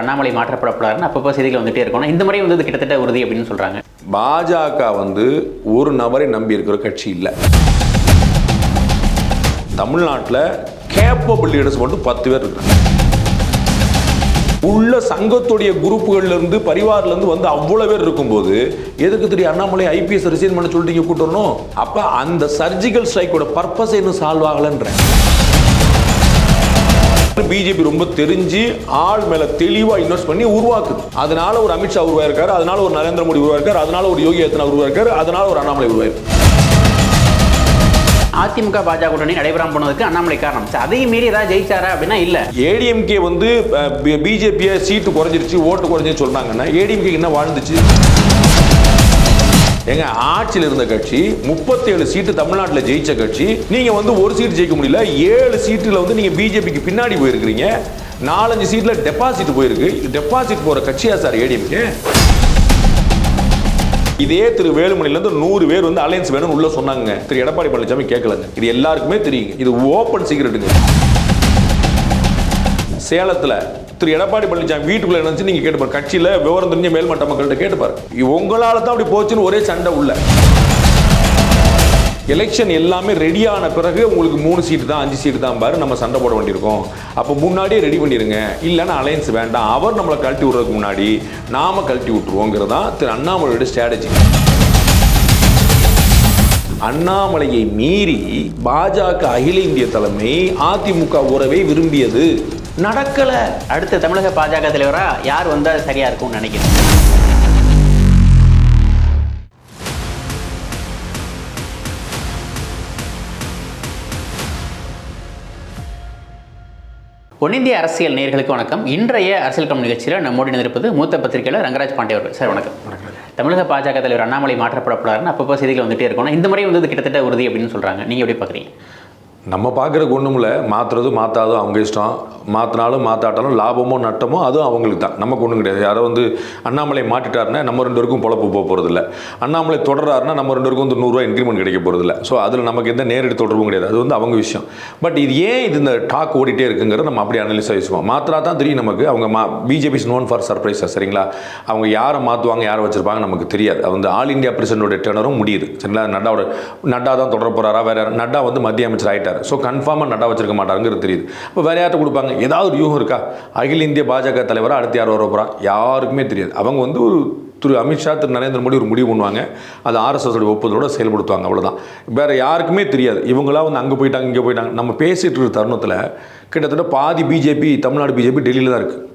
அண்ணாமலை மாற்றப்படப்படாருன்னு அப்பப்போ செய்திகள் வந்துட்டே இருக்கணும். இந்த முறை வந்து கிட்டத்தட்ட உறுதி அப்படின்னு சொல்றாங்க. பாஜக வந்து ஒரு நபரை நம்பி இருக்கிற கட்சி இல்லை. தமிழ்நாட்டில் கேப்பபிள் லீடர்ஸ் மட்டும் பத்து பேர் இருக்காங்க. உள்ள சங்கத்துடைய குரூப்புகள்ல இருந்து பரிவாரில இருந்து வந்து அவ்வளவு பேர் இருக்கும்போது எதுக்கு தெரியும் அண்ணாமலை ஐபிஎஸ் ரிசைன் பண்ண சொல்லிட்டு கூட்டணும் அப்ப அந்த சர்ஜிக்கல் ஸ்ட்ரைக்கோட பர்பஸ் இன்னும் சால்வ் ஆகலன்றேன். பிஜேபி ரொம்ப தெரிஞ்சு ஆள் மேல தெளிவா இன்வெஸ்ட் பண்ணி உருவாக்குது. அதனால ஒரு அமித்ஷா உருவாயிருக்காரு அதனால ஒரு நரேந்திர மோடி உருவாயிருக்காரு அதனால ஒரு யோகி ஆதித்யநாத் உருவாயிருக்காரு அதனால ஒரு அண்ணாமலை உருவாயிருக்கு அதிமுக பாஜக கூட்டணி நடைபெறாம போனதுக்கு அண்ணாமலை காரணம். அதையும் மீறி ஏதாவது ஜெயிச்சாரா அப்படின்னா இல்ல. ஏடிஎம்கே வந்து பிஜேபியை சீட்டு குறைஞ்சிருச்சு ஓட்டு குறைஞ்சிருச்சு சொல்றாங்கன்னா ஏடிஎம்கே என்ன வாழ்ந்துச்சு? எங்க ஆட்சியில் இருந்த கட்சி 37 சீட்டு தமிழ்நாட்டில் ஜெயிச்ச கட்சி நீங்க வந்து ஒரு சீட்டு ஜெயிக்க முடியல ஏழு சீட்டில் வந்து நீங்க பிஜேபிக்கு பின்னாடி போயிருக்கிறீங்க நாலஞ்சு சீட்டில் டெபாசிட் போயிருக்கு டெபாசிட் போற கட்சியா சார் ஏடிஎம்கே? இதே திரு வேலுமணிலேருந்து நூறு பேர் வந்து அலையன்ஸ் வேணும்னு உள்ள சொன்னாங்க. திரு எடப்பாடி பழனிசாமி கேட்கலங்க. இது எல்லாருக்குமே தெரியும் இது ஓப்பன் சீக்கிரட்டுங்க சேலத்தில் திரு எடப்பாடி பழனிசாமி வீட்டுக்குள்ள நினைச்சு நீங்க கேட்டு கட்சியில் கட்சியில விவரம் தெரிஞ்ச மேல்மட்ட மக்கள்கிட்ட கேட்டு உங்களால தான் அப்படி போச்சுன்னு ஒரே சண்டை உள்ள. எலெக்ஷன் எல்லாமே ரெடியான பிறகு உங்களுக்கு மூணு சீட்டு தான் அஞ்சு சீட்டு தான் பாரு நம்ம சண்டை போட வேண்டியிருக்கோம். அப்போ முன்னாடியே ரெடி பண்ணிடுங்க இல்லைன்னா அலையன்ஸ் வேண்டாம். அவர் நம்மளை கழட்டி விடுறதுக்கு முன்னாடி நாம கழட்டி விட்டுருவோங்கிறது தான் திரு அண்ணாமலையோட ஸ்ட்ராட்டஜி அண்ணாமலையை மீறி பாஜக அகில இந்திய தலைமை அதிமுக உறவை விரும்பியது. நடக்கல. அடுத்த தமிழக பாஜக தலைவரா யார் வந்தா சரியா இருக்கும்னு நினைக்கிறேன் ஒன்னிந்திய அரசியல் நேயர்களுக்கு வணக்கம். இன்றைய அரசியல் கம் நிகழ்ச்சியில் நம்மோடு இணைந்திருப்பது மூத்த பத்திரிகையாளர் ரங்கராஜ் பாண்டே அவர்கள். சார் வணக்கம். தமிழக பாஜக தலைவர் அண்ணாமலை மாற்றப்படப்படாருன்னு அப்பப்போ செய்திகள் வந்துட்டே இருக்கணும். இந்த முறை வந்து கிட்டத்தட்ட உறுதி அப்படின்னு சொல்றாங்க. நீங்க எப்படி பார்க்குறீங்க? நம்ம பார்க்குறக்கு ஒன்றும் இல்லை. மாற்றாதும் அவங்க இஷ்டம். மாற்றினாலும் மாற்றாட்டாலும் லாபமோ நட்டமோ அதுவும் அவங்களுக்கு தான். நமக்கு ஒன்றும் கிடையாது. யாரோ வந்து அண்ணாமலை மாட்டிட்டாருன்னா நம்ம ரெண்டு பேருக்கும் பொழப்பு போக போகிறதில்ல அண்ணாமலை தொடர்றாருன்னா நம்ம ரெண்டு பேருக்கும் வந்து நூறுரூவா இன்க்ரிமெண்ட் கிடைக்க போகிறதில்ல ஸோ அதில் நமக்கு எந்த நேரடி தொடர்பும் கிடையாது. அது வந்து அவங்க விஷயம். பட் இது ஏன் இது இந்த டாக் ஓடிட்டே இருக்குங்கிறத நம்ம அப்படி அனலிஸ் ஆகிடுவோம் மாத்திரா தான் தெரியும் நமக்கு. அவங்க மா பிஜேபி நோன் ஃபார் சர்ப்ரைஸஸ் சரிங்களா? அவங்க யாரை மாற்றுவாங்க யாரை வச்சுருப்பாங்க நமக்கு தெரியாது. அது வந்து ஆல் இந்தியா பிரசிடண்டோட டெனரும் முடியுது. சரிங்களா? நட்டாவோட நட்டா தான் தொடர போகிறாரா வேற நட்டா வந்து மத்திய அமைச்சர் மாட்டார் ஸோ கன்ஃபார்மாக நட்டா வச்சிருக்க மாட்டாருங்கிறது தெரியுது. இப்போ வேற யார்ட்ட கொடுப்பாங்க? ஏதாவது ஒரு யூகம் இருக்கா? அகில இந்திய பாஜக தலைவராக அடுத்து யார் வர போகிறா யாருக்குமே தெரியாது. அவங்க வந்து ஒரு திரு அமித்ஷா திரு நரேந்திர மோடி ஒரு முடிவு பண்ணுவாங்க. அது ஆர்எஸ்எஸ் உடைய ஒப்புதலோட செயல்படுத்துவாங்க அவ்வளோதான் வேற யாருக்குமே தெரியாது. இவங்களாம் வந்து அங்கே போயிட்டாங்க இங்கே போயிட்டாங்க. நம்ம பேசிட்டு இருக்கிற தருணத்தில் கிட்டத்தட்ட பாதி பிஜேபி தமிழ்நாடு பிஜேபி டெல்லியில் தான் இருக்குது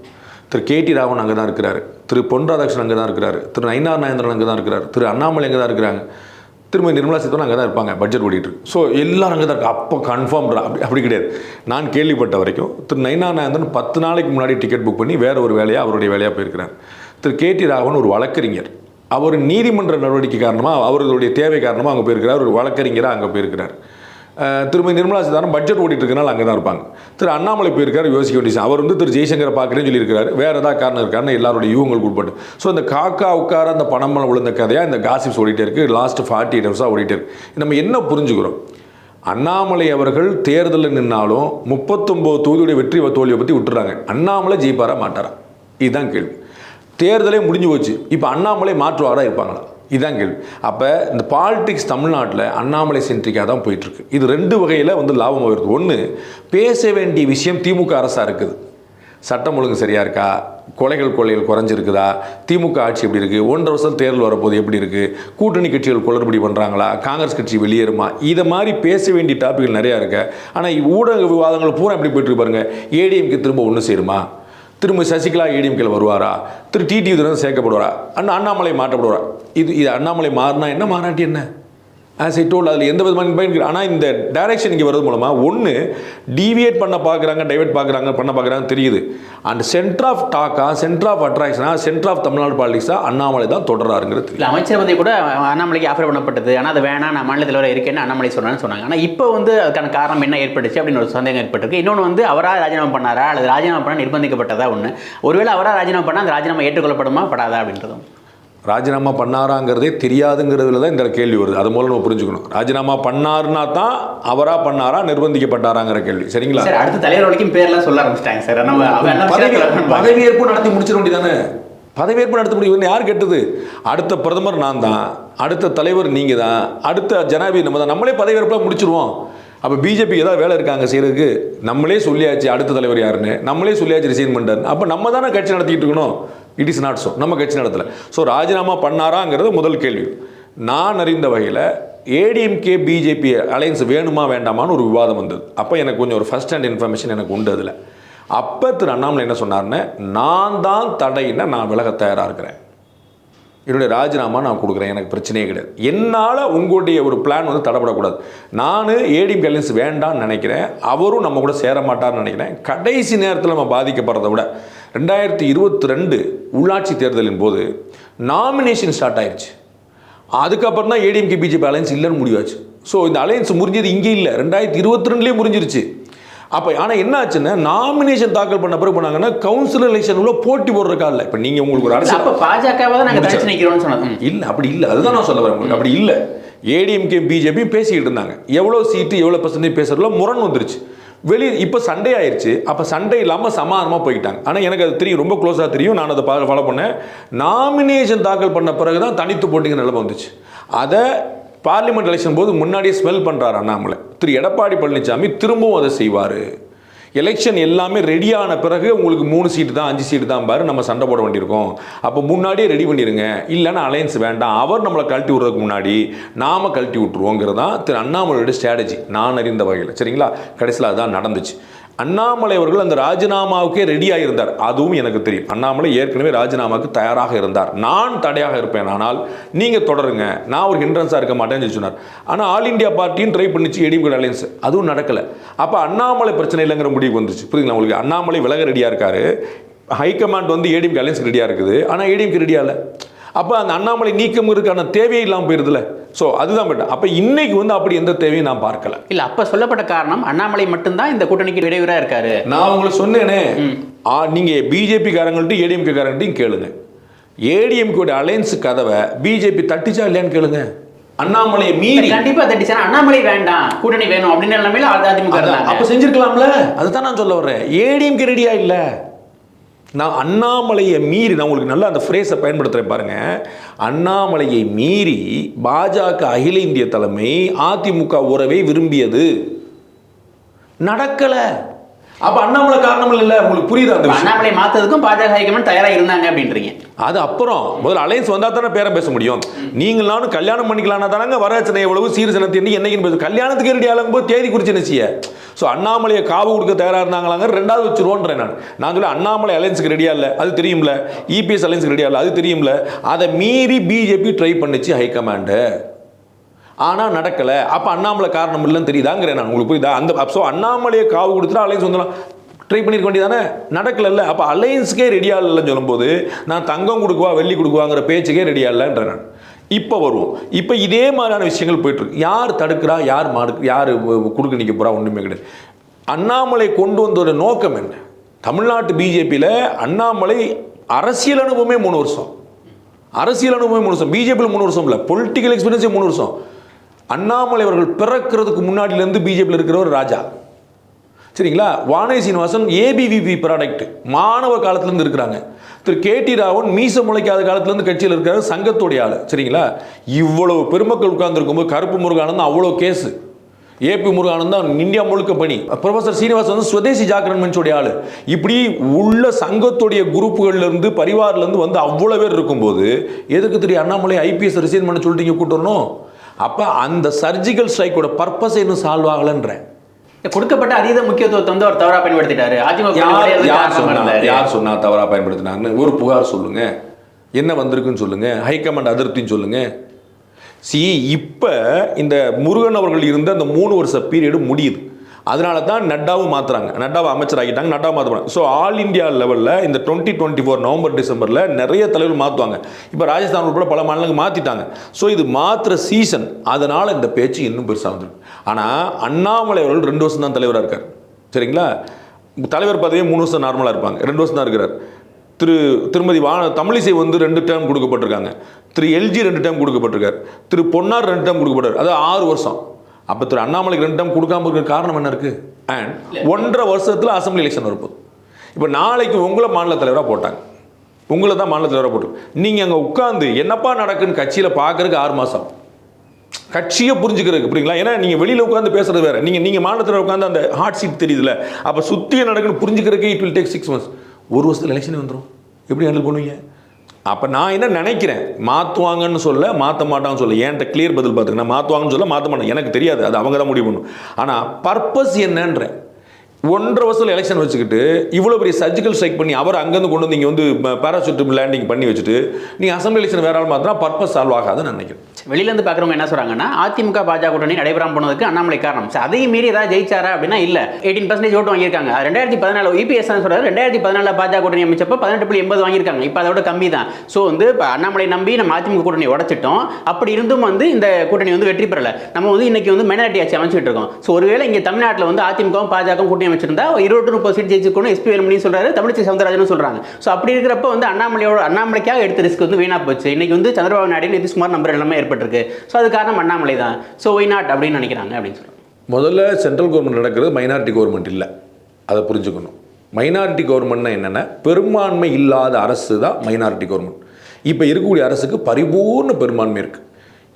திரு கே டி ராவன் அங்கே தான் இருக்கிறாரு. திரு பொன் ராதாகிருஷ்ணன் அங்கே தான் இருக்கிறாரு. திரு நயினார் நாயந்திரன் அங்கே தான் இருக்கிறார். திரு அண்ணாமலை அங்கே தான் இருக்கிறாங்க. திரும்ப நிர்மலா சீதாராமன் அங்கே தான் இருப்பாங்க பட்ஜெட் ஓடிட்டு இருக்கு. ஸோ எல்லாரும் அங்கே தான் இருக்கு அப்போ கன்ஃபார்ம் அப்படி அப்படி கிடையாது. நான் கேள்விப்பட்ட வரைக்கும் திரு நைனா நாயந்திரன் பத்து நாளைக்கு முன்னாடி டிக்கெட் புக் பண்ணி வேற ஒரு வேலையாக அவருடைய வேலையாக போயிருக்கிறார். திரு கே டி ராகவன் ஒரு வழக்கறிஞர். அவர் நீதிமன்ற நடவடிக்கை காரணமாக அவர்களுடைய தேவை காரணமாக அங்கே போயிருக்கிறார். ஒரு வழக்கறிஞராக அங்கே போயிருக்கிறார். திருமதி நிர்மலா சீதாராமன் பட்ஜெட் ஓடிட்டு இருக்கனால அங்கே தான் இருப்பாங்க. திரு அண்ணாமலை போயிருக்காரு யோசிக்க வேண்டிய அவர் வந்து திரு ஜெய்சங்கரை பார்க்குறேன்னு சொல்லியிருக்காரு வேறு ஏதாவது காரணம் இருக்காருன்னு எல்லாருடைய யூகங்களுக்கு உட்பட்டு ஸோ இந்த காக்கா உட்கார அந்த பணம் விழுந்த கதையாக இந்த காசிப்ஸ் ஓடிட்டே இருக்குது லாஸ்ட் ஃபார்ட்டி இயர்ஸாக ஓடிட்டே இருக்குது நம்ம என்ன புரிஞ்சுக்கிறோம்? அண்ணாமலை அவர்கள் தேர்தலில் நின்னாலும் முப்பத்தொம்போது தொகுதியுடைய வெற்றி தோல்வியை பற்றி விட்டுறாங்க. அண்ணாமலை ஜெயிப்பாரா மாட்டாரா? இதுதான் கேள்வி. தேர்தலே முடிஞ்சு போச்சு. இப்போ அண்ணாமலை மாற்றுவாராக இருப்பாங்களா? இதுதான் கேள்வி. அப்போ இந்த பாலிடிக்ஸ் தமிழ்நாட்டில் அண்ணாமலை சென்ட்ரிக்காக தான் போயிட்டுருக்கு. இது ரெண்டு வகையில் வந்து லாபம் வருது ஒன்று பேச வேண்டிய விஷயம் திமுக அரசாக இருக்குது. சட்டம் ஒழுங்கு சரியாக இருக்கா? கொலைகள் கொள்ளைகள் குறைஞ்சிருக்குதா? திமுக ஆட்சி எப்படி இருக்குது ஒன்றரை வருஷம் தேர்தல் வரப்போது எப்படி இருக்குது கூட்டணி கட்சிகள் குளறுபடி பண்ணுறாங்களா காங்கிரஸ் கட்சி வெளியேறுமா? இதை மாதிரி பேச வேண்டிய டாபிக்கள் நிறையா இருக்கு. ஆனால் ஊடக விவாதங்கள் பூரா எப்படி போயிட்டு பாருங்கள் ஏடிஎம்கே திரும்ப ஒன்று சேருமா? திரும்ப சசிகலா ஏடிஎம்கேல வருவாரா? திரு டிடி சேர்க்கப்படுவாரா? அண்ணா அண்ணாமலை மாற்றப்படுவாரா? இது இது அண்ணாமலை மாறினா என்ன? மாறாட்டி என்ன? ஆஸ் ஐ டோல் அதில் எந்த விதமான பயன் ஆனால் இந்த டைரக்ஷன் இங்கே வர்றது மூலமாக ஒன்று டீவியேட் பண்ண பார்க்குறாங்க டைவெர்ட் பார்க்குறாங்க பண்ண பார்க்குறாங்க தெரியுது. அண்ட் சென்டர் ஆஃப் டாக்கா சென்டர் ஆஃப் அட்ராக்ஷனா சென்டர் ஆஃப் தமிழ்நாடு பாலிடிக்ஸாக அண்ணாமலை தான் தொடராருங்கிறது இல்லை அமைச்சர் பதவி கூட அண்ணாமலைக்கு ஆஃபர் பண்ணப்பட்டது. ஆனால் அது வேணாம் நான் மாநில தலைவர் இருக்கேன்னு அண்ணாமலை சொன்னான்னு சொன்னாங்க. ஆனால் இப்போ வந்து அதுக்கான காரணம் என்ன ஏற்பட்டுச்சு அப்படின்னு ஒரு சந்தேகம் ஏற்பட்டிருக்கு. இன்னொன்று வந்து அவராக ராஜினாமா பண்ணாரா? அல்லது ராஜினாமா பண்ண நிர்பந்திக்கப்பட்டதா ஒன்று ஒருவேளை அவராக ராஜினாமா பண்ணால் அந்த ராஜினாமா ஏற்றுக்கொள்ளப்படுமா? படாதா அப்படின்றதும். ராஜினாமா பண்ணாராங்கிறதே தெரியாதுங்கிறதுல தான் இந்த கேள்வி வருது. அது மூலம் நம்ம புரிஞ்சுக்கணும். ராஜினாமா பண்ணாருன்னா தான் அவரா பண்ணாரா நிர்பந்திக்கப்பட்டாராங்கிற கேள்வி. சரிங்களா? சார் அடுத்த தலைவர் வரைக்கும் பேர்லாம் சொல்ல ஆரம்பிச்சிட்டாங்க சார். நம்ம பதவியேற்பு நடத்தி முடிச்சிட வேண்டியதானே? பதவியேற்பு நடத்த முடியும். யார் கெட்டது? அடுத்த பிரதமர் நான் தான். அடுத்த தலைவர் நீங்கள் தான் அடுத்த ஜனாதிபதி நம்ம தான். நம்மளே பதவியேற்பெல்லாம் முடிச்சிருவோம். அப்போ பிஜேபி ஏதாவது வேலை இருக்காங்க செய்கிறதுக்கு நம்மளே சொல்லியாச்சு அடுத்த தலைவர் யாருன்னு. நம்மளே சொல்லியாச்சு ரிசைன் பண்ணிட்டாரு. அப்போ நம்ம தானே கட்சி நடத்திட்டு இருக்கணும்? இட் இஸ் நாட் ஸோ நம்ம கட்சி நடத்தலை. ஸோ ராஜினாமா பண்ணாராங்கிறது முதல் கேள்வி. நான் அறிந்த வகையில் ஏடிஎம்கே பிஜேபி அலையன்ஸ் வேணுமா வேண்டாமான்னு ஒரு விவாதம் வந்தது. அப்போ எனக்கு கொஞ்சம் ஒரு ஃபஸ்ட் ஹேண்ட் இன்ஃபர்மேஷன் எனக்கு உண்டு அதில். அப்போ திரு அண்ணாமலை என்ன சொன்னார்னு நான் தான் தடையின நான் விலக தயாராக இருக்கிறேன். என்னுடைய ராஜினாமா நான் கொடுக்குறேன். எனக்கு பிரச்சனையே கிடையாது. என்னால் உங்களுடைய ஒரு பிளான் வந்து தடப்படக்கூடாது. நான் ஏடிஎம் பேலன்ஸ் வேண்டாம்னு நினைக்கிறேன். அவரும் நம்ம கூட சேர மாட்டார்னு நினைக்கிறேன். கடைசி நேரத்தில் நம்ம பாதிக்கப்படுறதை விட ரெண்டாயிரத்தி இருபத்தி ரெண்டு உள்ளாட்சி தேர்தலின் போது நாமினேஷன் ஸ்டார்ட் ஆயிடுச்சு அதுக்கப்புறம் தான் ஏடிஎம்கே பிஜேபி அலையன்ஸ் இல்லைன்னு முடிவாச்சு. ஸோ இந்த அலையன்ஸ் முறிஞ்சது இங்கே இல்லை. ரெண்டாயிரத்தி இருபத்தி ரெண்டுலேயே முறிஞ்சிருச்சு அப்போ ஆனால் என்ன ஆச்சுன்னா நாமினேஷன் தாக்கல் பண்ண பிறகு பண்ணாங்கன்னா கவுன்சிலர் எலெக்ஷன் உள்ள போட்டி போடுறக்கா இல்லை. இப்போ நீங்கள் உங்களுக்கு ஒரு அப்ப தனிச்சு ம். இல்லை அப்படி இல்லை. அதுதான் நான் சொல்ல வரேன் உங்களுக்கு. அப்படி இல்லை. ஏடிஎம்கே பிஜேபி பேசிக்கிட்டு இருந்தாங்க. எவ்வளோ சீட்டு எவ்வளோ பர்சன்டேஜ் பேசுறதுல முரண் வந்துருச்சு. வெளியே இப்போ சண்டே ஆயிருச்சு. அப்போ சண்டே இல்லாமல் சமாதானமாக போய்கிட்டாங்க ஆனால் எனக்கு அது தெரியும். ரொம்ப க்ளோஸாக தெரியும். நான் அதை ஃபாலோ பண்ணேன். நாமினேஷன் தாக்கல் பண்ண பிறகு தான் தனித்து போட்டிங்க நிலைமை வந்துச்சு. அதை பார்லிமெண்ட் எலெக்ஷன் போது முன்னாடியே ஸ்மெல் பண்ணுறாரு அண்ணாமலை. திரு எடப்பாடி பழனிசாமி திரும்பவும் அதை செய்வார். எலெக்ஷன் எல்லாமே ரெடியான பிறகு உங்களுக்கு மூணு சீட்டு தான் அஞ்சு சீட்டு தான் பாரு நம்ம சண்டை போட வேண்டியிருக்கோம். அப்போ முன்னாடியே ரெடி பண்ணிடுங்க இல்லைன்னா அலையன்ஸ் வேண்டாம். அவர் நம்மளை கழட்டி விடுறதுக்கு முன்னாடி நாம் கழட்டி விட்டுருவோங்கிறது தான் திரு அண்ணாமலையோட ஸ்ட்ராட்டஜி நான் அறிந்த வகையில். சரிங்களா? கடைசியில் அதுதான் நடந்துச்சு. அண்ணாமலை அவர்கள் அந்த ராஜினாமாவுக்கே ரெடியாக இருந்தார் அதுவும் எனக்கு தெரியும். அண்ணாமலை ஏற்கனவே ராஜினாமாவுக்கு தயாராக இருந்தார். நான் தடையாக இருப்பேன். ஆனால் நீங்கள் தொடருங்க. நான் ஒரு ஹிண்ட்ரன்ஸாக இருக்க மாட்டேன்னு சொல்லி சொன்னார். ஆனால் ஆல் இந்தியா பார்ட்டியும் ட்ரை பண்ணிச்சு. ஏடிஎம்கே அலையன்ஸ் அதுவும் நடக்கலை. அப்போ அண்ணாமலை பிரச்சனை இல்லைங்கிற முடிவுக்கு வந்துச்சு புரியுதுங்களா உங்களுக்கு? அண்ணாமலை விலக ரெடியாக இருக்காரு. ஹைகமாண்ட் வந்து ஏடிஎம்கே அலையன்ஸ் ரெடியாக இருக்குது. ஆனால் ஏடிஎம்கே ரெடியாக இல்லை அப்போ அந்த அண்ணாமலை நீக்கம் இருக்கான தேவையே இல்லாமல் போயிருதுல. ஸோ அதுதான் பெட்டர் அப்போ இன்னைக்கு வந்து அப்படி எந்த தேவையும் நான் பார்க்கல. இல்ல அப்ப சொல்லப்பட்ட காரணம் அண்ணாமலை மட்டும்தான் இந்த கூட்டணிக்கு இடையூறா இருக்காரு. நான் உங்களுக்கு சொன்னேனே. ஆ, நீங்க பிஜேபி காரங்கள்ட்டையும் ஏடிஎம்கே காரங்கள்ட்டையும் கேளுங்க. ஏடிஎம்கே அலையன்ஸ் கதவை பிஜேபி தட்டிச்சா இல்லையான்னு கேளுங்க. அண்ணாமலையை மீறி. கண்டிப்பா தட்டிச்சா அண்ணாமலை வேண்டாம். கூட்டணி வேணும். அப்படின்னு நிலைமையில அதிமுக. அப்ப செஞ்சிருக்கலாம்ல. அதுதான் நான் சொல்ல வர்றேன். ஏடிஎம்கே ரெடியா இல்ல? நான் அண்ணாமலையை மீறி நான் உங்களுக்கு நல்லா அந்த ஃப்ரேஸை பயன்படுத்துகிறேன் பாருங்கள் அண்ணாமலையை மீறி பாஜக அகில இந்திய தலைமை அதிமுக உறவை விரும்பியது. நடக்கலை. அப்ப அண்ணாமலை காரணம் இல்ல உங்களுக்கு புரியுதா அந்த அண்ணாமலை மாத்ததுக்கும் பாஜக ஹைகமாண்ட் தயாரா இருந்தாங்க அப்படின்றீங்க. அது அப்புறம் முதல்ல அலையன்ஸ் வந்தா தானே பேரம் பேச முடியும். நீங்கள் நானும் கல்யாணம் பண்ணிக்கலாம்னா தானங்க வரச்சனை எவ்வளவு சீர்சனத்தை எண்ணி என்னைக்குன்னு பேசு கல்யாணத்துக்கு ரெடி ஆகும் போது தேதி குறிச்சு நிச்சய ஸோ அண்ணாமலையை காவு கொடுக்க தயாராக இருந்தாங்களாங்க ரெண்டாவது வச்சிருவோன்றேன் நான். நான் சொல்ல அண்ணாமலை அலையன்ஸுக்கு ரெடியா இல்லை அது தெரியும்ல. இபிஎஸ் அலையன்ஸுக்கு ரெடியா இல்லை அது தெரியும்ல. அதை மீறி பிஜேபி ட்ரை பண்ணிச்சு ஹைகமாண்டு. ஆனால் நடக்கலை. அப்போ அண்ணாமலை காரணம் இல்லைன்னு தெரியுதாங்கிறேன் நான். உங்களுக்கு புரியுதா? அந்த ஸோ அண்ணாமலையை காவு கொடுத்துட்டு அலையன்ஸ் வந்துடலாம் ட்ரை பண்ணிருக்க வேண்டியதானே? நடக்கலைல்ல அப்போ அலையன்ஸுக்கே ரெடியாக இல்லைன்னு சொல்லும்போது நான் தங்கம் கொடுக்குவா வெள்ளி கொடுக்குவாங்கிற பேச்சுக்கே ரெடியாக இல்லைன்ற நான். இப்போ வருவோம். இப்போ இதே மாதிரியான விஷயங்கள் போயிட்டுருக்கு. யார் தடுக்கிறா யார் மாடு யார் கொடுக்க நிற்க போகிறா ஒன்றுமே கிடையாது. அண்ணாமலை கொண்டு வந்தோட நோக்கம் என்ன? தமிழ்நாட்டு பிஜேபியில் அண்ணாமலை அரசியல் அனுபவமே மூணு வருஷம். அரசியல் அனுபவமே மூணு வருஷம். பிஜேபியில் மூணு வருஷம் இல்லை. பொலிட்டிக்கல் எக்ஸ்பீரியன்ஸே மூணு வருஷம். அண்ணாமலை அவர்கள் பிறக்கிறதுக்கு முன்னாடியிலேருந்து பிஜேபியில் இருக்கிறவர் ராஜா. சரிங்களா? வானதி சீனிவாசன் ஏபிவிபி ப்ராடக்ட் மாணவ காலத்துலேருந்து இருக்கிறாங்க. திரு கே டி ராவன் மீச முளைக்காத காலத்துலேருந்து கட்சியில் இருக்கிற சங்கத்துடைய ஆள். சரிங்களா? இவ்வளவு பெருமக்கள் உட்கார்ந்துருக்கும்போது கருப்பு முருகானந்தம் அவ்வளோ கேஸு ஏபி முருகானந்தம் இந்தியா முழுக்க பணி. ப்ரொஃபசர் சீனிவாசன் வந்து சுதேசி ஜாக்கரன் மன்சோடைய ஆள். இப்படி உள்ள சங்கத்துடைய குரூப்புகள்லேருந்து பரிவார்லேருந்து வந்து அவ்வளோ பேர் இருக்கும்போது எதுக்கு தெரியும் அண்ணாமலை ஐபிஎஸ் ரிசைன் பண்ண சொல்லிட்டு இங்கே கூட்டு அப்போ அந்த சர்ஜிக்கல் ஸ்ட்ரைக்கோட பர்பஸ் இன்னும் சால்வ் ஆகலைன்றேன். கொடுக்கப்பட்ட அதீத முக்கியத்துவத்தை வந்து அவர் தவறா பயன்படுத்திட்டாரு. யார் யார் சொன்னா இருந்தாரு. யார் சொன்னா தவறா பயன்படுத்தினாங்கன்னு ஒரு புகார் சொல்லுங்க. என்ன வந்திருக்குன்னு சொல்லுங்க. ஹைகமாண்ட் அதிருப்தின்னு சொல்லுங்க. சி இப்போ இந்த முருகன் அவர்கள் இருந்த அந்த மூணு வருஷ பீரியடு முடியுது. அதனால தான் நட்டாவும் மாத்துறாங்க. நட்டாவை அமைச்சர் ஆகிட்டாங்க நட்டாவை ஸோ ஆல் இந்தியா லெவலில் இந்த டுவெண்ட்டி டுவெண்ட்டி ஃபோர் நவம்பர் டிசம்பரில் நிறைய தலைவர்கள் மாற்றுவாங்க இப்போ ராஜஸ்தான் உட்பட பல மாநிலங்கள் மாற்றிட்டாங்க ஸோ இது மாற்றுற சீசன் அதனால் இந்த பேச்சு இன்னும் பெருசாக வந்துடும் ஆனால் அண்ணாமலை அவர்கள் ரெண்டு வருஷம் தான் தலைவராக இருக்கார். சரிங்களா? தலைவர் பதவியே மூணு வருஷம் நார்மலாக இருப்பாங்க. ரெண்டு வருஷம் தான் இருக்கிறார். திரு திருமதி வா தமிழிசை வந்து ரெண்டு டேர்ம் கொடுக்கப்பட்டிருக்காங்க. திரு எல்ஜி ரெண்டு டேர்ம் கொடுக்கப்பட்டிருக்கார். திரு பொன்னார் ரெண்டு டேர்ம் கொடுக்கப்பட்டார் அது ஆறு வருஷம். அப்போ திரு அண்ணாமலைக்கு ரெண்டு டேர்ம் கொடுக்காம இருக்கிற காரணம் என்ன இருக்குது அண்ட் ஒன்றரை வருஷத்தில் அசம்பிளி எலெக்ஷன் வரப்போகுது. இப்போ நாளைக்கு உங்களை மாநில தலைவராக போட்டாங்க. உங்களை தான் மாநில தலைவராக போட்டு நீங்கள் அங்கே உட்காந்து என்னப்பா நடக்குன்னு கட்சியில் பார்க்கறதுக்கு ஆறு மாதம் கட்சியை புரிஞ்சுக்கிறதுக்கு புரியுங்களா? ஏன்னா நீங்கள் வெளியில் உட்காந்து பேசுறது வேறு. நீங்கள் நீங்கள் மாநிலத்தில் உட்காந்து அந்த ஹாட் சீட் தெரியுதுல. அப்போ சுற்றி நடக்குன்னு புரிஞ்சுக்கிறதுக்கு it will take six months ஒரு வருஷத்தில் எலெக்ஷன் வந்துடும் எப்படி ஹேண்டில் பண்ணுவீங்க? அப்போ நான் என்ன நினைக்கிறேன்? மாற்றுவாங்கன்னு சொல்ல மாற்ற மாட்டாங்கன்னு சொல்ல என்கிட்ட கிளியர் பதில் பார்த்துக்கணும். மாற்றுவாங்கன்னு சொல்ல மாற்ற மாட்டேன். எனக்கு தெரியாது. அது அவங்க தான் முடிவு பண்ணும். ஆனால் பர்பஸ் என்னன்றேன். ஒன்றரை வருஷத்தில் எலெக்ஷன் வச்சுக்கிட்டு இவ்வளோ பெரிய சர்ஜிக்கல் ஸ்ட்ரைக் பண்ணி அவர் அங்கேருந்து கொண்டு வந்து இங்கே வந்து பேராசூட் லேண்டிங் பண்ணி வச்சுட்டு நீ அசம்பிளி எலெக்ஷன் வேற ஆள் மாத்திரம் பர்பஸ் சால்வ் ஆகாதுன்னு நினைக்கிறேன். வெளியில இருந்து பார்க்குறவங்க என்ன சொல்கிறாங்கன்னா அதிமுக பாஜக கூட்டணி நடைபெறாமல் போனதுக்கு அண்ணாமலை காரணம். சார் அதையும் மீறி ஏதாவது ஜெயிச்சாரா அப்படின்னா இல்லை. எயிட்டீன் பர்சன்டேஜ் ஓட்டு வாங்கியிருக்காங்க. அது ரெண்டாயிரத்தி பதினாலு இபிஎஸ் சொல்கிறார் ரெண்டாயிரத்தி பதினாலு பாஜக கூட்டணி அமைச்சப்ப பதினெட்டு புள்ளி எண்பது வாங்கியிருக்காங்க. இப்போ அதோட கம்மி தான். ஸோ வந்து இப்போ அண்ணாமலை நம்பி நம்ம அதிமுக கூட்டணி உடைச்சிட்டோம். அப்படி இருந்தும் வந்து இந்த கூட்டணி வந்து வெற்றி பெறலை. நம்ம வந்து இன்னைக்கு வந்து மெனாரிட்டி ஆட்சி அமைச்சிட்டு இருக்கோம். ஸோ ஒருவேளை இங்கே தமிழ்நாட்டில் வந்து அதிமுகவும் பாஜகவும் கூட்டணி வச்சிருந்தா இருபது முப்பது சீட் ஜெயிச்சிருக்கணும் எஸ்பி வேலுமணி சொல்றாரு தமிழிசை சவுந்தரராஜன் சொல்றாங்க. ஸோ அப்படி இருக்கிறப்ப வந்து அண்ணாமலையோட அண்ணாமலைக்காக எடுத்த ரிஸ்க் வந்து வீணா போச்சு. இன்னைக்கு வந்து சந்திரபாபு நாயுடு நிதிஷ்குமார் நம்பர் எல்லாமே ஏற்பட்டிருக்கு. ஸோ அது காரணம் அண்ணாமலை தான் ஸோ ஒய் நாட் அப்படின்னு நினைக்கிறாங்க அப்படின்னு சொல்றாங்க. முதல்ல சென்ட்ரல் கவர்மெண்ட் நடக்கிறது மைனாரிட்டி கவர்மெண்ட் இல்லை. அதை புரிஞ்சுக்கணும். மைனாரிட்டி கவர்மெண்ட்னா என்னென்ன பெரும்பான்மை இல்லாத அரசு தான் மைனாரிட்டி கவர்மெண்ட் இப்போ இருக்கக்கூடிய அரசுக்கு பரிபூர்ண பெரும்பான்மை இருக்குது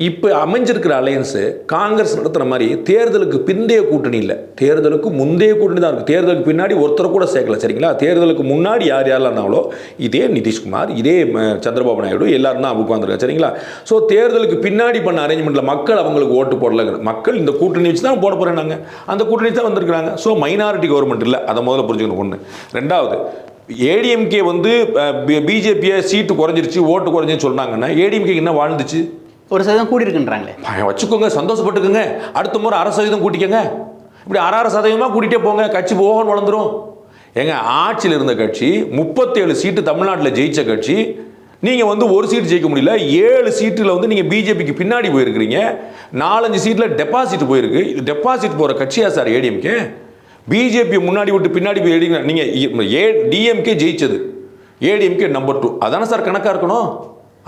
இப்போ அமைஞ்சிருக்கிற அலையன்ஸு காங்கிரஸ் நடத்துகிற மாதிரி தேர்தலுக்கு பிந்தைய கூட்டணி இல்லை. தேர்தலுக்கு முந்தைய கூட்டணி தான் இருக்குது தேர்தலுக்கு பின்னாடி ஒருத்தரை கூட சேர்க்கல சரிங்களா? தேர்தலுக்கு முன்னாடி யார் யாரெல்லாம் இருந்தாங்களோ இதே நிதிஷ்குமார் இதே சந்திரபாபு நாயுடு எல்லாரும் தான் உட்காந்துருக்காங்க சரிங்களா? ஸோ தேர்தலுக்கு பின்னாடி பண்ண அரேஞ்ச்மெண்ட்டில் மக்கள் அவங்களுக்கு ஓட்டு போடல மக்கள் இந்த கூட்டணி வச்சு தான் போட போகிறேன் நாங்கள் அந்த கூட்டணி தான் வந்திருக்கிறாங்க. ஸோ மைனாரிட்டி கவர்மெண்ட் இல்லை. அதை முதல்ல புரிஞ்சுக்கணும் ஒன்று ரெண்டாவது ஏடிஎம்கே வந்து பிஜேபியை சீட்டு குறைஞ்சிருச்சு ஓட்டு குறைஞ்சின்னு சொன்னாங்கன்னா ஏடிஎம்கே என்ன வாழ்ந்துச்சு? ஒரு சதவீதம் கூடியிருக்குன்றாங்களே. பயம் வச்சுக்கோங்க சந்தோஷப்பட்டுக்கோங்க. அடுத்த முறை அரை சதவீதம் கூட்டிக்கங்க. இப்படி அரை அரை சதவீதமாக கூட்டிகிட்டே போங்க. கட்சி போகன்னு வளர்ந்துரும். ஏங்க ஆட்சியில் இருந்த கட்சி முப்பத்தேழு சீட்டு தமிழ்நாட்டில் ஜெயிச்ச கட்சி நீங்கள் வந்து ஒரு சீட்டு ஜெயிக்க முடியல. ஏழு சீட்டில் வந்து நீங்கள் பிஜேபிக்கு பின்னாடி போயிருக்கிறீங்க. நாலஞ்சு சீட்டில் டெபாசிட் போயிருக்கு. இது டெபாசிட் போகிற கட்சியா சார் ஏடிஎம்கே பிஜேபி முன்னாடி விட்டு பின்னாடி போய் ஏடிங்க நீங்கள் ஏ டிஎம்கே ஜெயிச்சது. ஏடிஎம்கே நம்பர் டூ அதானே சார் கணக்காக இருக்கணும்?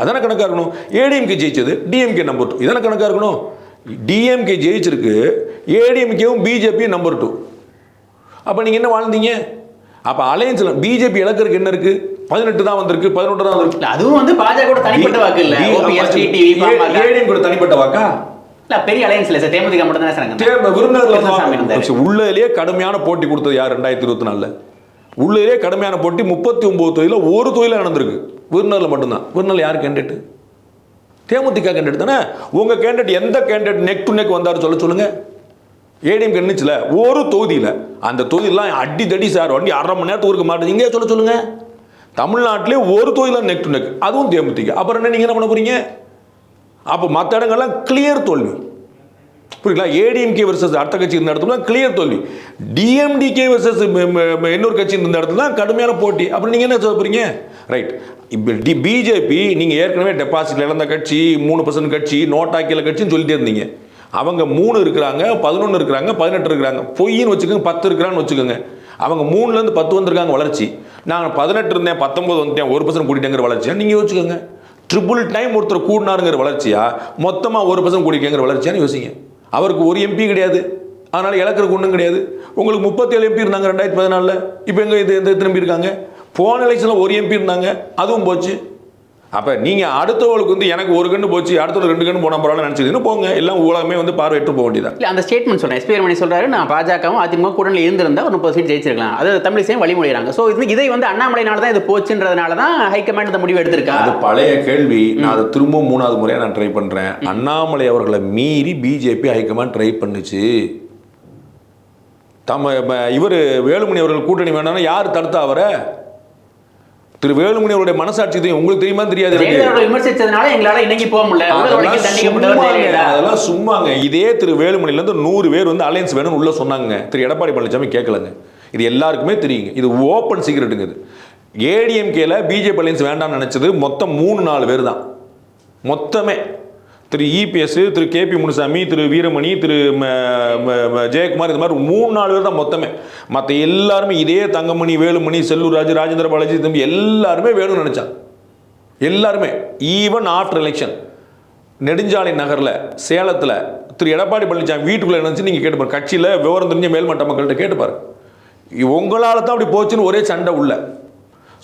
அதானே கணக்காக இருக்கணும்? ஏடிஎம்கே ஜெயிச்சது டிஎம்கே நம்பர் டூ இதானே கணக்காக இருக்கணும்? டிஎம்கே ஜெயிச்சிருக்கு ஏடிஎம்கேவும் பிஜேபியும் நம்பர் டூ அப்போ நீங்கள் என்ன வாழ்ந்தீங்க? அப்போ அலையன்ஸில் பிஜேபி இழக்கிறதுக்கு என்ன இருக்குது பதினெட்டு தான் வந்திருக்கு பதினொன்று தான் வந்திருக்கு. அதுவும் வந்து பாஜக கூட தனிப்பட்ட வாக்கு இல்ல. ஏடிஎம் கூட தனிப்பட்ட வாக்கா? பெரிய அலையன்ஸ் இல்ல சார். தேமுதிக மட்டும் தானே சார் அங்க தேர்ந்த கிருஷ்ணசாமி இருந்தாரு. விருந்தினர் உள்ளதிலேயே கடுமையான போட்டி கொடுத்தது யார் ரெண்டாயிரத்தி இருபத்தி நாலில்? உள்ளே கடுமையான போட்டி முப்பத்தி ஒன்பது தொகுதியில் ஒரு தொகுதியில் நடந்திருக்கு. விருந்தினரில் மட்டும்தான். விருந்தினர் யார் கேண்டிடேட் தேமுதிக கேண்டிடேட் தானே? உங்க கேண்டிடேட் எந்த கேண்டிடேட் நெக் டு நெக் வந்தார் சொல்ல சொல்லுங்க. ஏடிஎம் கண்ணிச்சுல ஒரு தொகுதியில். அந்த தொகுதியெல்லாம் அடி தடி சார் வண்டி அரை மணி நேரத்துக்கு இருக்க மாட்டேங்குது இங்கே சொல்ல சொல்லுங்க. தமிழ்நாட்டிலே ஒரு தொகுதியில் நெக் டு நெக் அதுவும் தேமுதிக. அப்புறம் என்ன நீங்கள் என்ன பண்ண போறீங்க? அப்போ மற்ற இடங்கள்லாம் கிளியர் தோல்வி. புரியுங்களா ஏடிஎம்கே வர்சஸ் அடுத்த கட்சி இருந்த இடத்துல கிளியர் தோல்வி. டிஎம்டிகே வர்சஸ் இன்னொரு கட்சி இருந்த இடத்துல தான் கடுமையான போட்டி. அப்புறம் நீங்கள் என்ன சொல்ல போகிறீங்க ரைட் இப்போ டி பிஜேபி நீங்கள் ஏற்கனவே டெபாசிட்ல இழந்த கட்சி மூணு பர்சன்ட் கட்சி நோட்டாக்கியில் கட்சின்னு சொல்லிட்டே இருந்தீங்க. அவங்க மூணு இருக்கிறாங்க பதினொன்று இருக்கிறாங்க பதினெட்டு இருக்கிறாங்க. பொய்ன்னு வச்சுக்கோங்க பத்து இருக்கிறான்னு வச்சுக்கோங்க. அவங்க மூணுலேருந்து பத்து வந்திருக்காங்க வளர்ச்சி. நான் பதினெட்டு இருந்தேன் பத்தொம்பது வந்துட்டேன் ஒரு பர்சன்ட் கூட்டிட்டேங்கிற வளர்ச்சியாக நீங்கள் யோசிச்சுக்கோங்க. ட்ரிபிள் டைம் ஒருத்தர் கூடினாருங்கிற வளர்ச்சியா? மொத்தமாக ஒரு பர்சன்ட் கூடிக்கங்கிற வளர்ச்சியான்னு யோசிங்க. அவருக்கு ஒரு எம்பி கிடையாது. அதனால் இழக்கிறதுக்கு ஒன்றும் கிடையாது. உங்களுக்கு முப்பத்தேழு எம்பி இருந்தாங்க ரெண்டாயிரத்தி பதினாலில். இப்போ எங்கே இது எந்த திரும்பி இருக்காங்க? போன எலெக்ஷனில் ஒரு எம்பி இருந்தாங்க. அதுவும் போச்சு. அப்போ நீங்கள் அடுத்தவங்களுக்கு வந்து எனக்கு ஒரு கண்ணு போச்சு அடுத்தவங்களுக்கு ரெண்டு கண்ணு போனால் பரவாயில்ல நினச்சிக்கின்னு போங்க. எல்லாம் உலகமே வந்து பார்வையிட்டு போக வேண்டியதான் இல்ல அந்த ஸ்டேட்மெண்ட் சொல்றேன். எஸ்பி மணி சொல்றாரு நான் பாஜகவும் அதிமுக கூட்டணியில் இருந்திருந்தா ஒரு முப்பது சீட் ஜெயிச்சிருக்கலாம். அது தமிழிசையும் வழிமொழிகிறாங்க ஸோ இது இதை வந்து அண்ணாமலைனால தான் இது போச்சுன்றதுனால தான் ஹைகமாண்ட் இந்த முடிவு எடுத்திருக்கா? அது பழைய கேள்வி. நான் அதை திரும்பவும் மூணாவது முறையாக நான் ட்ரை பண்ணுறேன் அண்ணாமலை அவர்களை மீறி பிஜேபி ஹைகமாண்ட் ட்ரை பண்ணுச்சு. தம்ம இவர் வேலுமணி அவர்கள் கூட்டணி வேண்டாம்னா யார் தடுத்தா அவரை? திரு வேலுமணி அவருடைய மனசாட்சி தெரியும் உங்களுக்கு தெரியுமா தெரியாது விமர்சிச்சதுனால எங்களால இணங்கி போக முடியல. அதெல்லாம் சும்மாங்க இதே திரு வேலுமணிலேருந்து நூறு பேர் வந்து அலையன்ஸ் வேணும்னு உள்ள சொன்னாங்க. திரு எடப்பாடி பழனிசாமி கேட்கலங்க இது எல்லாருக்குமே தெரியுங்க. இது ஓப்பன் சீக்ரெட்டுங்க இது. ஏடிஎம்கேல பிஜேபி அலையன்ஸ் வேண்டாம்னு நினைச்சது மொத்தம் மூணு நாலு பேர் தான். மொத்தமே. திரு இபிஎஸ் திரு கேபி முனுசாமி திரு வீரமணி திரு ஜெயக்குமார் இந்த மாதிரி மூணு நாலு பேர் தான் மொத்தமே. மற்ற எல்லாருமே இதே தங்கமணி வேலுமணி செல்லூர் ராஜு ராஜேந்திர பாலாஜி தம்பி எல்லாருமே வேணும்னு நினச்சாங்க எல்லாருமே ஈவன் ஆஃப்டர் எலெக்ஷன் நெடுஞ்சாலை நகரில் சேலத்தில் திரு எடப்பாடி பழனிசாமி வீட்டுக்குள்ளே நினச்சி நீங்கள் கேட்டுப்பாரு கட்சியில் விவரம் தெரிஞ்ச மேல்மட்ட மக்கள்கிட்ட கேட்டுப்பாரு உங்களால் தான் அப்படி போச்சுன்னு ஒரே சண்டை உள்ள.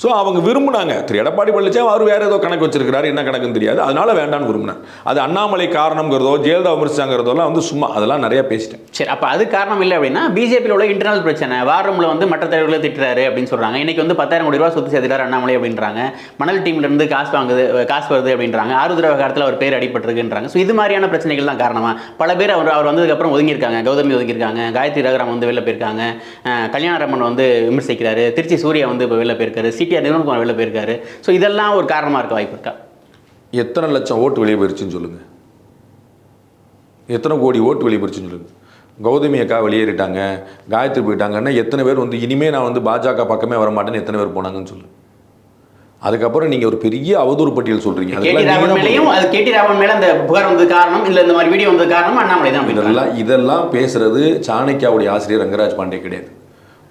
ஸோ அவங்க விரும்புனாங்க. திரு எடப்பாடி பழனிசாமி அவர் வேறு ஏதோ கணக்கு வச்சிருக்கிறாரு என்ன கணக்குன்னு தெரியாது. அதனால வேண்டாம்னு விரும்பினார் அது அண்ணாமலை காரணங்கிறதோ ஜெயலலிதா விமர்சிச்சாங்கிறதோலாம் வந்து சும்மா அதெல்லாம் நிறைய பேசிட்டேன். சரி அப்போ அது காரணம் இல்லை அப்படின்னா பிஜேபியில் உள்ள இன்டர்னல் பிரச்சனை. வார் வந்து மற்ற தலைவர்களை திட்டுறாரு அப்படின்னு சொல்கிறாங்க இன்னைக்கு வந்து பத்தாயிரம் கோடி ரூபா சொத்து சேர்த்துட்டார் அண்ணாமலை அப்படின்றாங்க. மணல் டீம்லேருந்து காசு வாங்குது காசு வருது அப்படின்றாங்க. ஆறுதல் விவகாரத்தில் அவர் பேர் அடிபட்டிருக்குன்றாங்க. ஸோ இது மாதிரியான பிரச்சனைகள் தான் காரணமாக பல பேர் அவர் அவர் வந்ததுக்கப்புறம் ஒதுங்கியிருக்காங்க. கௌதமி ஒதுங்கியிருக்காங்க. காயத்ரி ரகுராம் வந்து வெளில போயிருக்காங்க. கல்யாண கல்யாணராமன் வந்து விமர்சிக்கிறாரு. திருச்சி சூர்யா வந்து இப்போ வெளில போயிருக்காரு. சிடிஆர் நிறுவனகுமார் வெளில போயிருக்காரு. ஸோ இதெல்லாம் ஒரு காரணமாக இருக்க வாய்ப்பு இருக்கா? எத்தனை லட்சம் ஓட்டு வெளியே போயிருச்சுன்னு சொல்லுங்க. எத்தனை கோடி ஓட்டு வெளியே போயிருச்சுன்னு சொல்லுங்க. கௌதமி அக்கா வெளியேறிட்டாங்க காயத்ரி போயிட்டாங்கன்னா எத்தனை பேர் வந்து இனிமே நான் வந்து பாஜக பக்கமே வர மாட்டேன்னு எத்தனை பேர் போனாங்கன்னு சொல்லு. அதுக்கப்புறம் நீங்க ஒரு பெரிய அவதூறு பட்டியல் மேலேயும் அது கேடி ராவன் மேல அந்த புகார் வந்தது காரணம் இல்லை இந்த மாதிரி வீடியோ வந்தது காரணம் அண்ணாமலை தான். இதெல்லாம் இதெல்லாம் பேசுறது சாணக்கியாவுடைய ஆசிரியர் ரங்கராஜ் பாண்டே கிடையாது.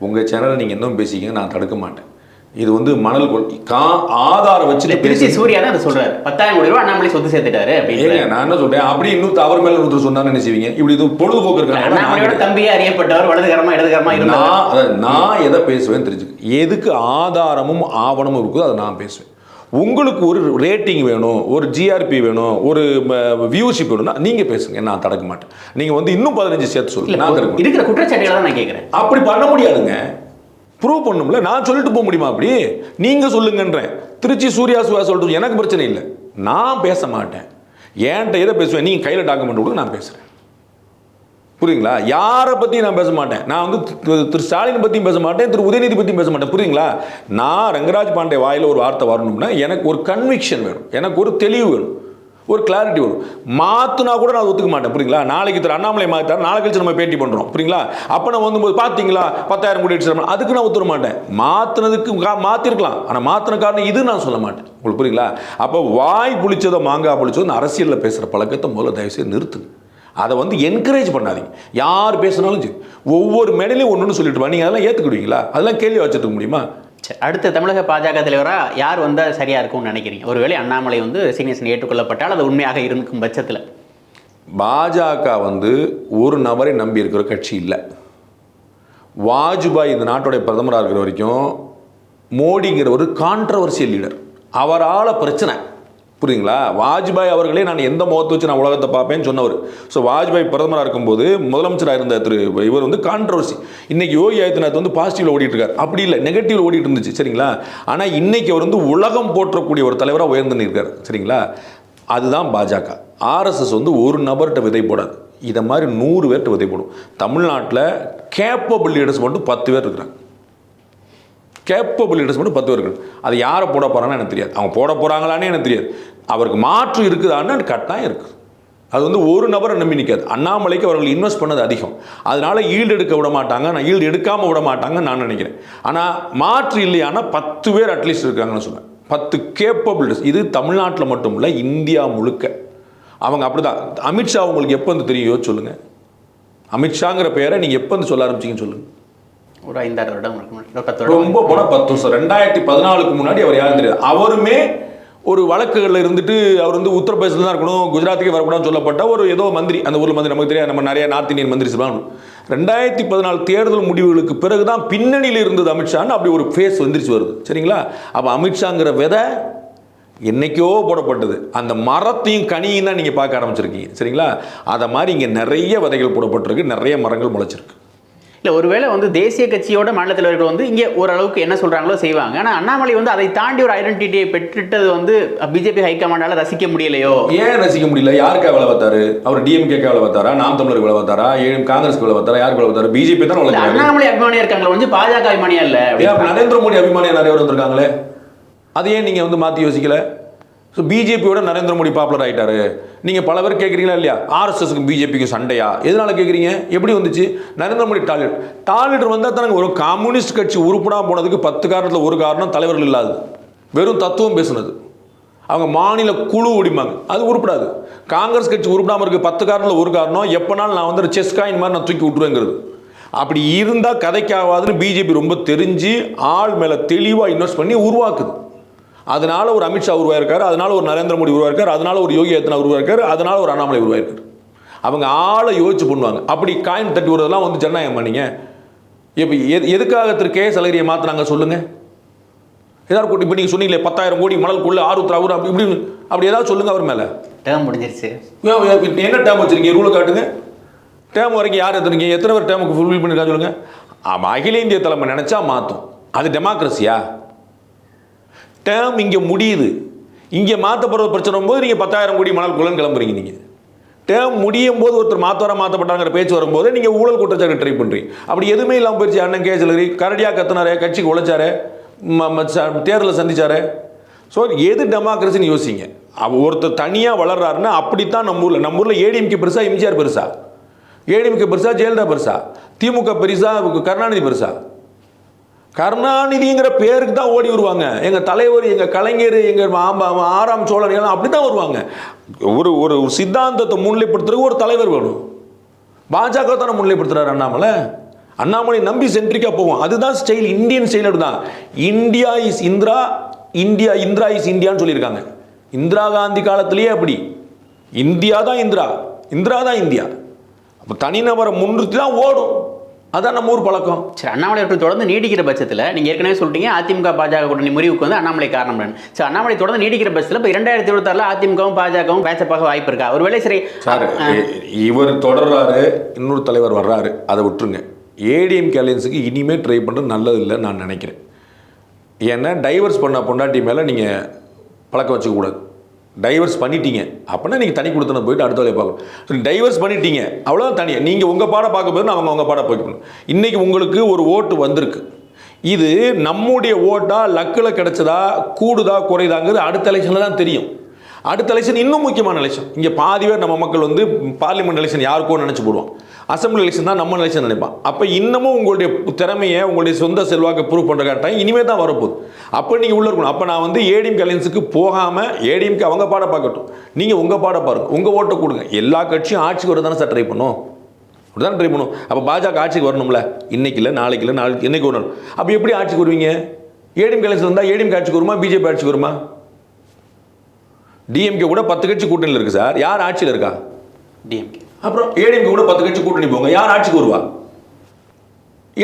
உங்க சேனலை நீங்க இன்னும் பேசிக்கிங்க நான் தடுக்க மாட்டேன். இது வந்து மணல் கொள் கா ஆதாரம் வச்சுட்டு திருச்சி பேசி சூர்யா தான் சொல்றாரு. பத்தாயிரம் கோடி ரூபாய் அண்ணாமலை சொத்து சேர்த்துட்டாரு ஏங்க நான் என்ன சொல்றேன்? அப்படி இன்னும் அவர் மேல ஒருத்தர் சொன்னான்னு என்ன செய்வீங்க இப்படி இது பொழுதுபோக்கு இருக்காங்க அண்ணாமலையோட தம்பியே அறியப்பட்டவர் வலதுகரமா இடதுகரமா நான் நான் எதை பேசுவேன் தெரிஞ்சுக்க எதுக்கு ஆதாரமும் ஆவணமும் இருக்குதோ அதை நான் பேசுவேன். உங்களுக்கு ஒரு ரேட்டிங் வேணும் ஒரு ஜிஆர்பி வேணும் ஒரு வியூஷிப் வேணும்னா நீங்க பேசுங்க நான் தடுக்க மாட்டேன். நீங்க வந்து இன்னும் பதினஞ்சு சேர்த்து சொல்லுங்க நான் இருக்கிற குற்றச்சாட்டுகளை தான் நான் கேட்கிறேன் அப்படி பண்ண முடியாதுங்க. ப்ரூவ் பண்ணும்ல. நான் சொல்லிட்டு போக முடியுமா அப்படி? நீங்கள் சொல்லுங்கன்றேன். திருச்சி சூர்யா சுவா சொல்லிட்டு எனக்கு பிரச்சனை இல்லை. நான் பேச மாட்டேன். ஏன்ட்ட எதை பேசுவேன்? நீங்கள் கையில் டாக்குமெண்ட் கொடுங்க நான் பேசுகிறேன் புரியுங்களா யாரை பற்றியும் நான் பேச மாட்டேன். நான் வந்து திரு- திரு ஸ்டாலின் பற்றியும் பேச மாட்டேன் திரு உதயநிதி பற்றியும் பேச மாட்டேன். புரியுங்களா நான் ரங்கராஜ் பாண்டே வாயில் ஒரு வார்த்தை வரணும்னா எனக்கு ஒரு கன்விக்ஷன் வேணும். எனக்கு ஒரு தெளிவு வேணும். ஒரு கிளாரிட்டி வரும். மாற்றுனா கூட நான் ஒத்துக்க மாட்டேன். புரியுங்களா நாளைக்கு திரு அண்ணாமலை மாத்தார் நாளை கழிச்சு நம்ம பேட்டி பண்ணுறோம் புரியுங்களா அப்போ நான் வந்து பார்த்தீங்களா பத்தாயிரம் கோடி அடிச்சு அதுக்கு நான் ஒத்துக்க மாட்டேன். மாற்றினதுக்கு கா- ஆனால் மாற்றின காரணம் இது நான் சொல்ல மாட்டேன். உங்களுக்கு புரியுங்களா அப்போ வாய் புளிச்சதோ மாங்காய் புளிச்சதோ இந்த அரசியலில் பேசுகிற பழக்கத்தை முதல்ல தயவுசெய்து நிறுத்துங்க. அதை வந்து என்கரேஜ் பண்ணாதீங்க. யார் பேசினாலும் சரி. ஒவ்வொரு மேடையிலையும் ஒன்று சொல்லிட்டு வா. நீங்கள் அதெல்லாம் ஏற்றுக்கிடுவீங்களா அதெல்லாம் கேள்வி வச்சுட்டு முடியுமா? சரி, அடுத்த தமிழக பாஜக தலைவராக யார் வந்தால் சரியாக இருக்கும்னு நினைக்கிறீங்க? ஒருவேளை அண்ணாமலை வந்து சீனியர்ஸ் ஏற்றுக்கொள்ளப்பட்டால் அது உண்மையாக இருக்கும் பட்சத்தில். பாஜக வந்து ஒரு நபரை நம்பி இருக்கிற கட்சி இல்லை. வாஜ்பாய் இந்த நாட்டுடைய பிரதமராக இருக்கிற வரைக்கும் மோடிங்கிற ஒரு கான்ட்ரவர்சியல் லீடர் அவரால் பிரச்சனை. புரியுங்களா வாஜ்பாய் அவர்களே நான் எந்த முகத்தை வச்சு நான் உலகத்தை பார்ப்பேன்னு சொன்னவர். ஸோ வாஜ்பாய் பிரதமராக இருக்கும்போது முதலமைச்சராக இருந்த திரு இவர் வந்து கான்ட்ரவர்சி இன்னைக்கு யோகி ஆதித்யநாத் வந்து பாசிட்டிவ்ல ஓடிட்டு இருக்கார் அப்படி இல்லை நெகட்டிவ்ல ஓடிட்டு இருந்துச்சு சரிங்களா? ஆனால் இன்னைக்கு அவர் வந்து உலகம் போற்றக்கூடிய ஒரு தலைவராக உயர்ந்து நிற்கிறார் சரிங்களா? அதுதான் பாஜக. ஆர்எஸ்எஸ் வந்து ஒரு நபர்கிட்ட விதை போடாது. இதை மாதிரி நூறு பேர்கிட்ட விதை போடும். தமிழ்நாட்டில் கேப்பபிள் லீடர்ஸ் மட்டும் பத்து பேர் இருக்கிறாங்க. கேப்பபிள் லீடர்ஸ் மட்டும் பத்து பேர் அது யாரை போட போகிறாங்கன்னு எனக்கு தெரியாது. அவங்க போட போகிறாங்களான்னு எனக்கு தெரியாது. அவருக்கு மாற்று இருக்குதான்னு கட்டாயம் இருக்குது அது வந்து ஒரு நபரை நம்பி நிற்காது அண்ணாமலைக்கு அவர்கள் இன்வெஸ்ட் பண்ணது அதிகம். அதனால் ஈல்டு எடுக்க விட மாட்டாங்க. நான் ஈல்டு எடுக்காமல் விட மாட்டாங்கன்னு நான் நினைக்கிறேன். ஆனால் மாற்று இல்லையானா பத்து பேர் அட்லீஸ்ட் இருக்காங்கன்னு சொல்லுவேன் பத்து கேப்பபிலிட்டிஸ் இது தமிழ்நாட்டில் மட்டும் இல்லை இந்தியா முழுக்க. அவங்க அப்படிதான். அமித்ஷா உங்களுக்கு எப்போ வந்து தெரியும் சொல்லுங்கள் அமித்ஷாங்கிற பேரை நீங்கள் எப்போ வந்து சொல்ல ஆரம்பிச்சீங்கன்னு சொல்லுங்கள் ஒரு ஐந்தாறு வருடம் இருக்கும் ரொம்ப போனால் பத்து வருஷம். ரெண்டாயிரத்தி பதினாலுக்கு முன்னாடி அவர் யாரும் தெரியாது. அவருமே ஒரு வழக்குகளில் இருந்துட்டு அவர் வந்து உத்தரப்பிரதேசத்தில் தான் இருக்கணும் குஜராத்துக்கே வரக்கூடாதுன்னு சொல்லப்பட்ட ஒரு ஏதோ மந்திரி. அந்த ஊரில் மந்திரி நமக்கு தெரியாது. நம்ம நிறைய நார்த் இந்தியன் மந்திரி சொல்லணும் ரெண்டாயிரத்தி பதினாலு தேர்தல் முடிவுகளுக்கு பிறகு தான் பின்னணியில் இருந்தது அமித்ஷான்னு அப்படி ஒரு ஃபேஸ் வந்துருச்சு வருது. சரிங்களா? அப்போ அமித்ஷாங்கிற விதை என்னைக்கோ போடப்பட்டது. அந்த மரத்தையும் கனியும் தான் நீங்கள் பார்க்க ஆரம்பிச்சிருக்கீங்க. சரிங்களா? அதை மாதிரி இங்கே நிறைய விதைகள் போடப்பட்டிருக்கு. நிறைய மரங்கள் முளைச்சிருக்கு. இல்ல ஒருவேளை வந்து தேசிய கட்சியோட மாநில தலைவர்கள் வந்து இங்க ஓரளவுக்கு என்ன சொல்றாங்களோ செய்வாங்க. ஆனா அண்ணாமலை வந்து அதை தாண்டி ஒரு ஐடென்டிட்டியை பெற்றுட்டது வந்து பிஜேபி ஹைகமாண்டால ரசிக்க முடியலையோ? ஏன் ரசிக்க முடியல? யாருக்கா வேலை பார்த்தாரு? அவர் டிஎம்கே வேலை பார்த்தாரா? நாம் தமிழருக்கு வேலை பார்த்தாரா? ஏன் காங்கிரஸ்க்கு வேலை பார்த்தாரா? யாருக்கு வேலை பார்த்தாரு? பிஜேபி தான் அண்ணாமலை அபிமானியா இருக்காங்களா? வந்து பாஜக அபிமானியா இல்ல? நரேந்திர மோடி அபிமானியா நிறைய பேர் வந்திருக்காங்களே? அது ஏன் நீங்க வந்து மாத்தி யோசிக்கல? ஸோ பிஜேபியோட நரேந்திர மோடி பாப்புலர் ஆகிட்டாரு நீங்கள் பல பேர் கேட்குறீங்களா இல்லையா? ஆர்எஸ்எஸ்க்கு பிஜேபிக்கு சண்டையா? எதனால் கேட்குறீங்க எப்படி வந்துச்சு? நரேந்திர மோடி டாலிட் டாலிட் வந்தால் தானே ஒரு கம்யூனிஸ்ட் கட்சி உருப்படாக போனதுக்கு பத்து காரணத்தில் ஒரு காரணம் தலைவர்கள் இல்லாது. வெறும் தத்துவம் பேசுனது. அவங்க மாநில குழு ஒடிமாங்க அது உருப்படாது. காங்கிரஸ் கட்சி உருப்படாமல் இருக்க பத்து காரணத்தில் ஒரு காரணம். எப்போனாலும் நான் வந்து செஸ் காயின் மாதிரி நான் தூக்கி விட்டுருவேங்கிறது. அப்படி இருந்தால் கதைக்காகாதுன்னு பிஜேபி ரொம்ப தெரிஞ்சு ஆள் மேலே தெளிவாக இன்வெஸ்ட் பண்ணி உருவாக்குது. அதனால ஒரு அமித்ஷா உருவாயிருக்காரு அதனால ஒரு நரேந்திர மோடி உருவாயிருக்காரு அதனால ஒரு யோகி ஆதித்யநாத் உருவாயிருக்காரு அதனால ஒரு அண்ணாமலை உருவாயிருக்காரு. அவங்க ஆளை யோசிச்சு பண்ணுவாங்க. அப்படி காயின் தட்டி விடுறதெல்லாம் வந்து ஜனநாயகம் பண்ணீங்க இப்போ எது எதுக்காக திரு கே எஸ் அழகிரியை மாற்றினாங்க சொல்லுங்கள் ஏதாவது கூட்டி இப்போ நீங்கள் சொன்னீங்களே பத்தாயிரம் கோடி மணலுக்குள்ள ஆறுத்ரா அவர் அப்படி இப்படி அப்படி ஏதாவது சொல்லுங்கள் அவர் மேலே. டேர்ம் முடிஞ்சிருச்சு. என்ன டேம் வச்சிருக்கீங்க? ரூலை காட்டுங்க. டேம் வரைக்கும் யார் எத்தனைங்க எத்தனை பேர் டேமுக்கு ஃபுல்ஃபில் பண்ணிருக்கா சொல்லுங்க. ஆமாம் அகில இந்திய தலைமை நினச்சா மாற்றும் அது டெமோக்ரஸியா டேம் இங்கே முடியுது. இங்கே மாற்றப்படுற பிரச்சனை போது நீங்கள் பத்தாயிரம் கோடி மணல் குள்ளன்னு கிளம்புறீங்க நீங்கள் டேம் முடியும் போது ஒருத்தர் மாத்தவர மாற்றப்பட்டாங்கிற பேச்சு வரும்போது நீங்கள் ஊழல் குற்றச்சாட்டு ட்ரை பண்ணுறீங்க அப்படி எதுவுமே இல்லாமல் போயிடுச்சு அண்ணன் கே சிலரி கரடியாக கத்தினாரே கட்சிக்கு உழைச்சாரு ம- ம- ச- தேர்தலில் சந்திச்சாரு. ஸோ எது டெமோக்ரஸின்னு யோசிங்க. ஒருத்தர் தனியாக வளர்றாருன்னா அப்படித்தான் நம்ம ஊரில். நம்ம ஊரில் ஏடிஎம்கே பெருசா எம்ஜிஆர் பெருசா. ஏடிஎம்கே பெருசா ஜெயலலிதா பெருசா. திமுக பெருசா கருணாநிதி பெருசா. கருணாநிதிங்கிற பேருக்கு தான் ஓடி வருவாங்க. எங்கள் தலைவர் எங்கள் கலைஞர் எங்கள் ஆறாம் சோழன் எல்லாம் அப்படி தான் வருவாங்க. ஒரு ஒரு சித்தாந்தத்தை முன்னிலைப்படுத்துறதுக்கு ஒரு தலைவர் வேணும். பாஜக தானே முன்னிலைப்படுத்துறாரு அண்ணாமலை. அண்ணாமலை நம்பி சென்ட்ரிக்காக போவோம். அதுதான் ஸ்டைல் இந்தியன் ஸ்டைல் தான் India is Indira India Indira is இந்தியான்னு சொல்லியிருக்காங்க. இந்திரா காந்தி காலத்திலேயே அப்படி. இந்தியா தான் இந்திரா. இந்திரா தான் இந்தியா. அப்போ தனிநபரை முன்னிறுத்தி தான் ஓடும். அதான் நம்ம ஊர் பழக்கம். சரி அண்ணாமலை அவர்கள் தொடர்ந்து நீடிக்கிற பட்சத்தில் நீங்கள் ஏற்கனவே சொல்லிட்டீங்க அதிமுக பாஜக கூட்டணி முறிவுக்கு வந்து அண்ணாமலை காரணம் சரி அண்ணாமலை தொடர்ந்து நீடிக்கிற பட்சத்தில் இப்போ இரண்டாயிரத்தி இருபத்தாறில் அதிமுகவும் பாஜகவும் பேச்சப்பாக வாய்ப்பு இருக்கா? ஒருவேளை சரி சார் இ- இவர் தொடர்றாரு இன்னொரு தலைவர் வர்றாரு அதை விட்டுருங்க. ஏடிஎம் அலையன்ஸுக்கு இனிமேல் ட்ரை பண்ணுறது நல்லது இல்லைன்னு நான் நினைக்கிறேன். ஏன்னா டைவர்ஸ் பண்ண பொண்டாட்டி மேலே நீங்கள் பழக்கம் வச்சுக்கக்கூடாது டைவர்ஸ் பண்ணிட்டீங்க. அப்படின்னா நீங்கள் தனி கொடுத்தன போயிட்டு அடுத்த வேலையை பார்க்கணும். டைவர்ஸ் பண்ணிட்டீங்க. அவ்வளோதான் தனியாக நீங்கள் உங்கள் பாடம் பார்க்க போது அவங்க அவங்க பாடம் போய்க்கணும் இன்றைக்கி உங்களுக்கு ஒரு ஓட்டு வந்திருக்கு. இது நம்முடைய ஓட்டா லக்கில் கிடச்சதா கூடுதா குறைதாங்கிறது அடுத்த எலெக்ஷனில் தான் தெரியும். அடுத்த எலெக்ஷன் இன்னும் முக்கியமான எலெக்ஷன் இங்கே பாதி பேர் நம்ம மக்கள் வந்து பார்லிமெண்ட் எலெக்ஷன் யாருக்கோ நினச்சி போடுவோம் அசம்பிளி எலெக்ஷன் தான் நம்ம எலெக்ஷன் நினைப்பான் அப்போ இன்னமும் உங்களுடைய திறமையை உங்களுடைய சொந்த செல்வாக்கை ப்ரூவ் பண்ணுற டைம் இனிமேல் தான் வரப்போகுது. அப்போ நீங்கள் உள்ளே இருக்கணும். அப்போ நான் வந்து ஏடிஎம் அலையன்ஸுக்கு போகாமல் ஏடிஎம்க்கு அவங்க பாட பார்க்கட்டும். நீங்கள் உங்கள் பாட பாருங்க. உங்கள் ஓட்டை கொடுங்க. எல்லா கட்சியும் ஆட்சிக்கு வர தானே சார் ட்ரை பண்ணும். அப்படிதான் ட்ரை பண்ணும். அப்போ பாஜக ஆட்சிக்கு வரணும்ல? இன்னைக்கு இல்லை நாளைக்கு இல்லை நாளைக்கு இன்னைக்கு வரணும். அப்போ எப்படி ஆட்சிக்கு வருவீங்க? ஏடிஎம் அலையன்ஸ் வந்தால் ஏடிஎம் ஆட்சிக்கு வருமா? பிஜேபி ஆட்சிக்கு வருமா? டிஎம்கே கூட பத்து கட்சி கூட்டணியில் இருக்கு சார். யார் ஆட்சியில் இருக்கா? டிஎம்கே அப்புறம் ஏடிஎம்கே கூட பத்து கட்சி கூட்டணி போங்க. யார் ஆட்சிக்கு வருவா?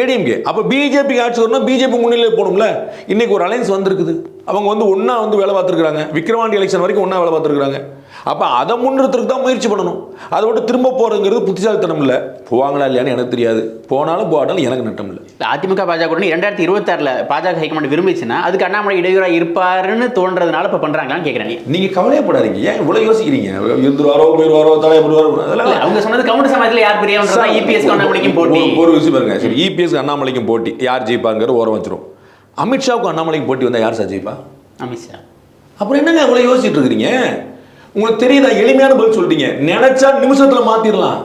ஏடிஎம்கே அப்போ பிஜேபி ஆட்சி வரணும் பிஜேபி முன்னிலையில் போகணும்ல. இன்னைக்கு ஒரு அலைன்ஸ் வந்திருக்குது. அவங்க வந்து ஒன்றா வந்து வேலை பார்த்துருக்காங்க விக்ரவாண்டி எலெக்ஷன் வரைக்கும் ஒன்றா வேலை பார்த்துருக்காங்க அப்போ அதை முன்னிறுத்துறதுக்கு தான் முயற்சி பண்ணணும். அதை விட்டு திரும்ப போகிறதுங்கிறது புத்திசாலித்தனம் இல்லை. போவாங்களா இல்லையான்னு எனக்கு தெரியாது. போனாலும் போகாட்டாலும் எனக்கு நட்டம் இல்லை. அதிமுக பாஜக கூட்டணி இரண்டாயிரத்தி இருபத்தாறில் பாஜக ஹைகமாண்ட் விரும்பிச்சுன்னா அதுக்கு அண்ணாமலை இடையூறாக இருப்பாருன்னு தோன்றதுனால இப்போ பண்ணுறாங்களான்னு கேட்குறேன் நீங்கள் கவலையப்படாதீங்க. ஏன் இவ்வளோ யோசிக்கிறீங்க? இருந்துருவாரோ போயிடுவாரோ தலை வருவாரோ அதெல்லாம் அவங்க சொன்னது கவுண்ட் சமயத்தில் யார் சார், இபிஎஸ் அண்ணாமலைக்கும் போட்டி. ஒரு- விஷயம் பாருங்க. சரி இபிஎஸ் அண்ணாமலைக்கும் போட்டி. யார் ஜெயிப்பாங்கிற ஓரம் வச்சிரும். அமித்ஷாவுக்கும் அண்ணாமலைக்கும் போட்டி வந்தா யார் சார் ஜெயிப்பா அமித்ஷா அப்புறம் என்னங்க அவ்வளோ யோசிச்சுட்டு இருக்கிறீங்க? உங்களுக்கு தெரியுதா? எளிமையான பதில் சொல்லிட்டீங்க. நினைச்சா நிமிஷத்துல மாத்திரலாம்.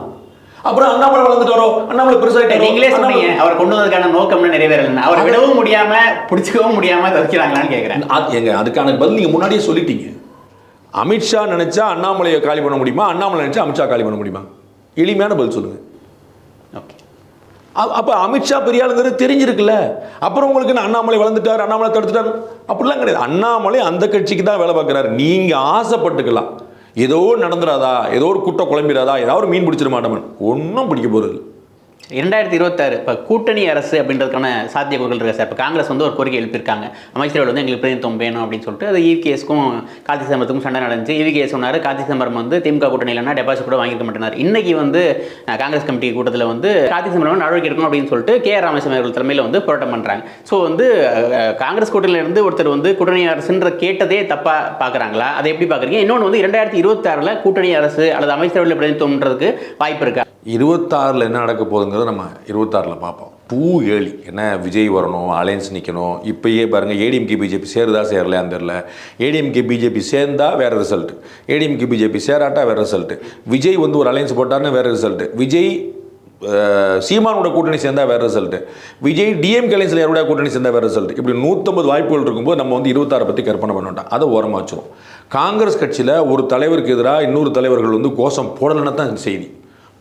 அப்புறம் அண்ணாமலை வளர்ந்துட்டாரோ? அண்ணாமலை பெருசாயிட்டாரோ? நீங்களே சொன்னீங்க. அவர் கொண்டு வந்ததுக்கான நோக்கம்னு நிறைவேறல அவர் விடவும் முடியாம பிடிச்சிக்கவும் முடியாம தவிக்கிறாங்களான்னு கேட்குறேன் ஏங்க அதுக்கான பதில் நீங்க முன்னாடியே சொல்லிட்டீங்க. அமித்ஷா நினைச்சா அண்ணாமலையை காலி பண்ண முடியுமா? அண்ணாமலை நினைச்சா அமித்ஷா காலி பண்ண முடியுமா? எளிமையான பதில் சொல்லுங்க. ஓகே அ- அப்போ அமித்ஷா பெரியாளுங்கிறது தெரிஞ்சிருக்குல்ல. அப்புறம் உங்களுக்கு என்ன அண்ணாமலை வளர்ந்துட்டார் அண்ணாமலை தடுத்துட்டார்? அப்படிலாம் கிடையாது. அண்ணாமலை அந்த கட்சிக்கு தான் வேலை பார்க்குறாரு. நீங்கள் ஆசைப்பட்டுக்கலாம். ஏதோ நடந்துடாதா ஏதோ ஒரு குட்டை குழம்பிடாதா ஏதாவது ஒரு மீன் பிடிச்சிட மாட்டோம் ஒன்றும் பிடிக்க போகிறது இரண்டாயிரத்தி இருபத்தாறு இப்போ கூட்டணி அரசு அப்படின்றதுக்கான சாத்தியக்கூறுகள் இருக்கா சார். இப்போ காங்கிரஸ் வந்து ஒரு கோரிக்கை எழுப்பியிருக்காங்க. அமைச்சரவையில் வந்து எங்களுக்கு பிரதிநிதித்துவம் வேணும் அப்படின்னு சொல்லிட்டு அது இவிகேஎஸ்க்கும் கார்த்தி சிதம்பரத்துக்கும் சண்டை நடந்துச்சு. இவிகேஎஸ் சொன்னார் கார்த்தி சிதம்பரம் வந்து திமுக கூட்டணி இல்லைன்னா டெபாசிட் கூட வாங்கிக்க மாட்டேனார். இன்னைக்கு வந்து காங்கிரஸ் கமிட்டி கூட்டத்தில் வந்து கார்த்தி சிதம்பரம் நடவடிக்கை எடுக்கணும் அப்படின்னு சொல்லிட்டு கே ஆர் ராமசாமி அவர்கள் தலைமையில் வந்து போராட்டம் பண்ணுறாங்க ஸோ வந்து காங்கிரஸ் கூட்டணியில இருந்து ஒருத்தர் வந்து கூட்டணி அரசுன்ற கேட்டதே தப்பாக பார்க்குறாங்களா அதை எப்படி பார்க்குறீங்க இன்னொன்று வந்து இரண்டாயிரத்தி இருபத்தாறில் கூட்டணி அரசு அல்லது அமைச்சரவையில் பிரதிநிதித்துவம்ன்றதுக்கு வாய்ப்பு இருக்கா? இருபத்தாறில் என்ன நடக்க போகுதுங்கிறத நம்ம இருபத்தாறில் பார்ப்போம். டூ ஏழி என்ன விஜய் வரணும் அலையன்ஸ் நிற்கணும் இப்போயே பாருங்கள் ஏடிஎம்கே பிஜேபி சேருதா சேரலையான்னு தெரில ஏடிஎம்கே பிஜேபி சேர்ந்தா வேறு ரிசல்ட் ஏடிஎம்கே பிஜேபி சேராட்டா வேறு ரிசல்ட் விஜய் வந்து ஒரு அலையன்ஸ் போட்டாருன்னு வேற ரிசல்ட் விஜய் சீமானோட கூட்டணி சேர்ந்தா வேறு ரிசல்ட் விஜய் டிஎம் சில யாரோட கூட்டணி சேர்ந்தா வேறு ரிசல்ட் இப்படி நூற்றம்பது வாய்ப்புகள் இருக்கும்போது நம்ம வந்து இருபத்தாறு பற்றி கற்பனை பண்ணோம் அதை ஓரமாக வச்சிடும் காங்கிரஸ் கட்சியில் ஒரு தலைவருக்கு எதிராக இன்னொரு தலைவர்கள் வந்து கோஷம் போடலைன்னு தான் செய்தி.